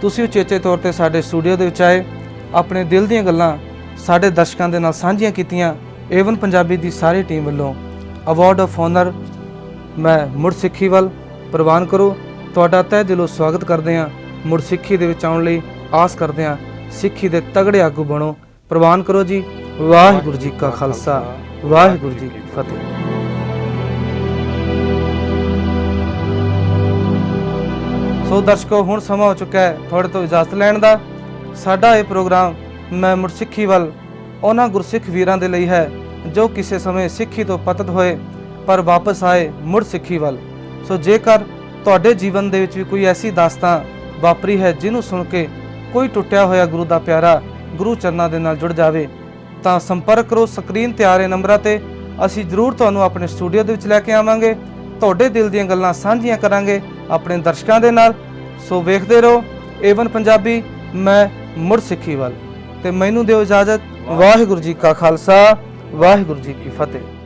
ਤੁਸੀਂ ਉਚੇਚੇ ਤੌਰ ਤੇ ਸਾਡੇ ਸਟੂਡੀਓ ਦੇ ਵਿੱਚ ਆਏ, ਆਪਣੇ ਦਿਲ ਦੀਆਂ ਗੱਲਾਂ ਸਾਡੇ ਦਰਸ਼ਕਾਂ ਦੇ ਨਾਲ ਸਾਂਝੀਆਂ ਕੀਤੀਆਂ, ਏਵਨ ਪੰਜਾਬੀ ਦੀ ਸਾਰੀ ਟੀਮ ਵੱਲੋਂ। ਅਵਾਰਡ ਆਫ ਆਨਰ ਮੈਂ ਮੁੜ ਸਿੱਖੀ ਵੱਲ ਪ੍ਰਵਾਨ ਕਰੋ। ਤੁਹਾਡਾ ਤਹਿ ਦਿਲੋਂ ਸਵਾਗਤ ਕਰਦੇ ਹਾਂ। ਮੁੜ ਸਿੱਖੀ ਦੇ ਵਿੱਚ ਆਉਣ ਲਈ ਆਸ ਕਰਦੇ ਹਾਂ। ਸਿੱਖੀ ਦੇ ਤਗੜੇ ਆਗੂ ਬਣੋ। ਪ੍ਰਵਾਨ ਕਰੋ ਜੀ। ਵਾਹਿਗੁਰੂ ਜੀ ਕਾ ਖਾਲਸਾ। ਵਾਹਿਗੁਰੂ ਜੀ ਕੀ ਫਤਿਹ। ਸੋ ਦਰਸ਼ਕੋ, ਹੁਣ ਸਮਾਂ ਹੋ ਚੁੱਕਾ ਹੈ ਤੁਹਾਡੇ ਤੋਂ ਇਜਾਜ਼ਤ ਲੈਣ ਦਾ। ਸਾਡਾ ਇਹ ਪ੍ਰੋਗਰਾਮ ਮੈਂ ਮੁਰਸਿੱਖੀ ਵੱਲ, ਉਹਨਾਂ ਗੁਰਸਿੱਖ ਵੀਰਾਂ ਦੇ ਲਈ ਹੈ, ਜੋ ਕਿਸੇ ਸਮੇਂ ਸਿੱਖੀ ਤੋਂ ਪਤਤ ਹੋਏ, ਪਰ ਵਾਪਸ ਆਏ ਮੁੜ ਸਿੱਖੀ ਵੱਲ। ਸੋ ਜੇਕਰ ਤੁਹਾਡੇ ਜੀਵਨ ਦੇ ਵਿੱਚ ਵੀ ਕੋਈ ਐਸੀ ਦਾਸਤਾਨ ਵਾਪਰੀ ਹੈ ਜਿਹਨੂੰ ਸੁਣ ਕੇ ਕੋਈ ਟੁੱਟਿਆ ਹੋਇਆ ਗੁਰੂ ਦਾ ਪਿਆਰਾ ਗੁਰੂ ਚਰਨਾਂ ਦੇ ਨਾਲ ਜੁੜ ਜਾਵੇ? ਤਾਂ ਸੰਪਰਕ ਕਰੋ ਸਕਰੀਨ ਤੇ ਆ ਰਹੇ ਨੰਬਰਾਂ ਤੇ। ਅਸੀਂ ਜ਼ਰੂਰ ਤੁਹਾਨੂੰ ਆਪਣੇ ਸਟੂਡੀਓ ਦੇ ਵਿੱਚ ਲੈ ਕੇ ਆਵਾਂਗੇ। ਤੁਹਾਡੇ ਦਿਲ ਦੀਆਂ ਗੱਲਾਂ ਸਾਂਝੀਆਂ ਕਰਾਂਗੇ ਆਪਣੇ ਦਰਸ਼ਕਾਂ ਦੇ ਨਾਲ। ਸੋ ਵੇਖਦੇ ਰਹੋ ਏਵਨ ਪੰਜਾਬੀ ਮੈਂ ਮੁੜ ਸਿੱਖੀ ਵੱਲ। ਤੇ ਮੈਨੂੰ ਦਿਓ ਇਜਾਜ਼ਤ। ਵਾਹਿਗੁਰੂ ਜੀ ਕਾ ਖਾਲਸਾ ਵਾਹਿਗੁਰੂ ਜੀ ਕੀ ਫਤਿਹ।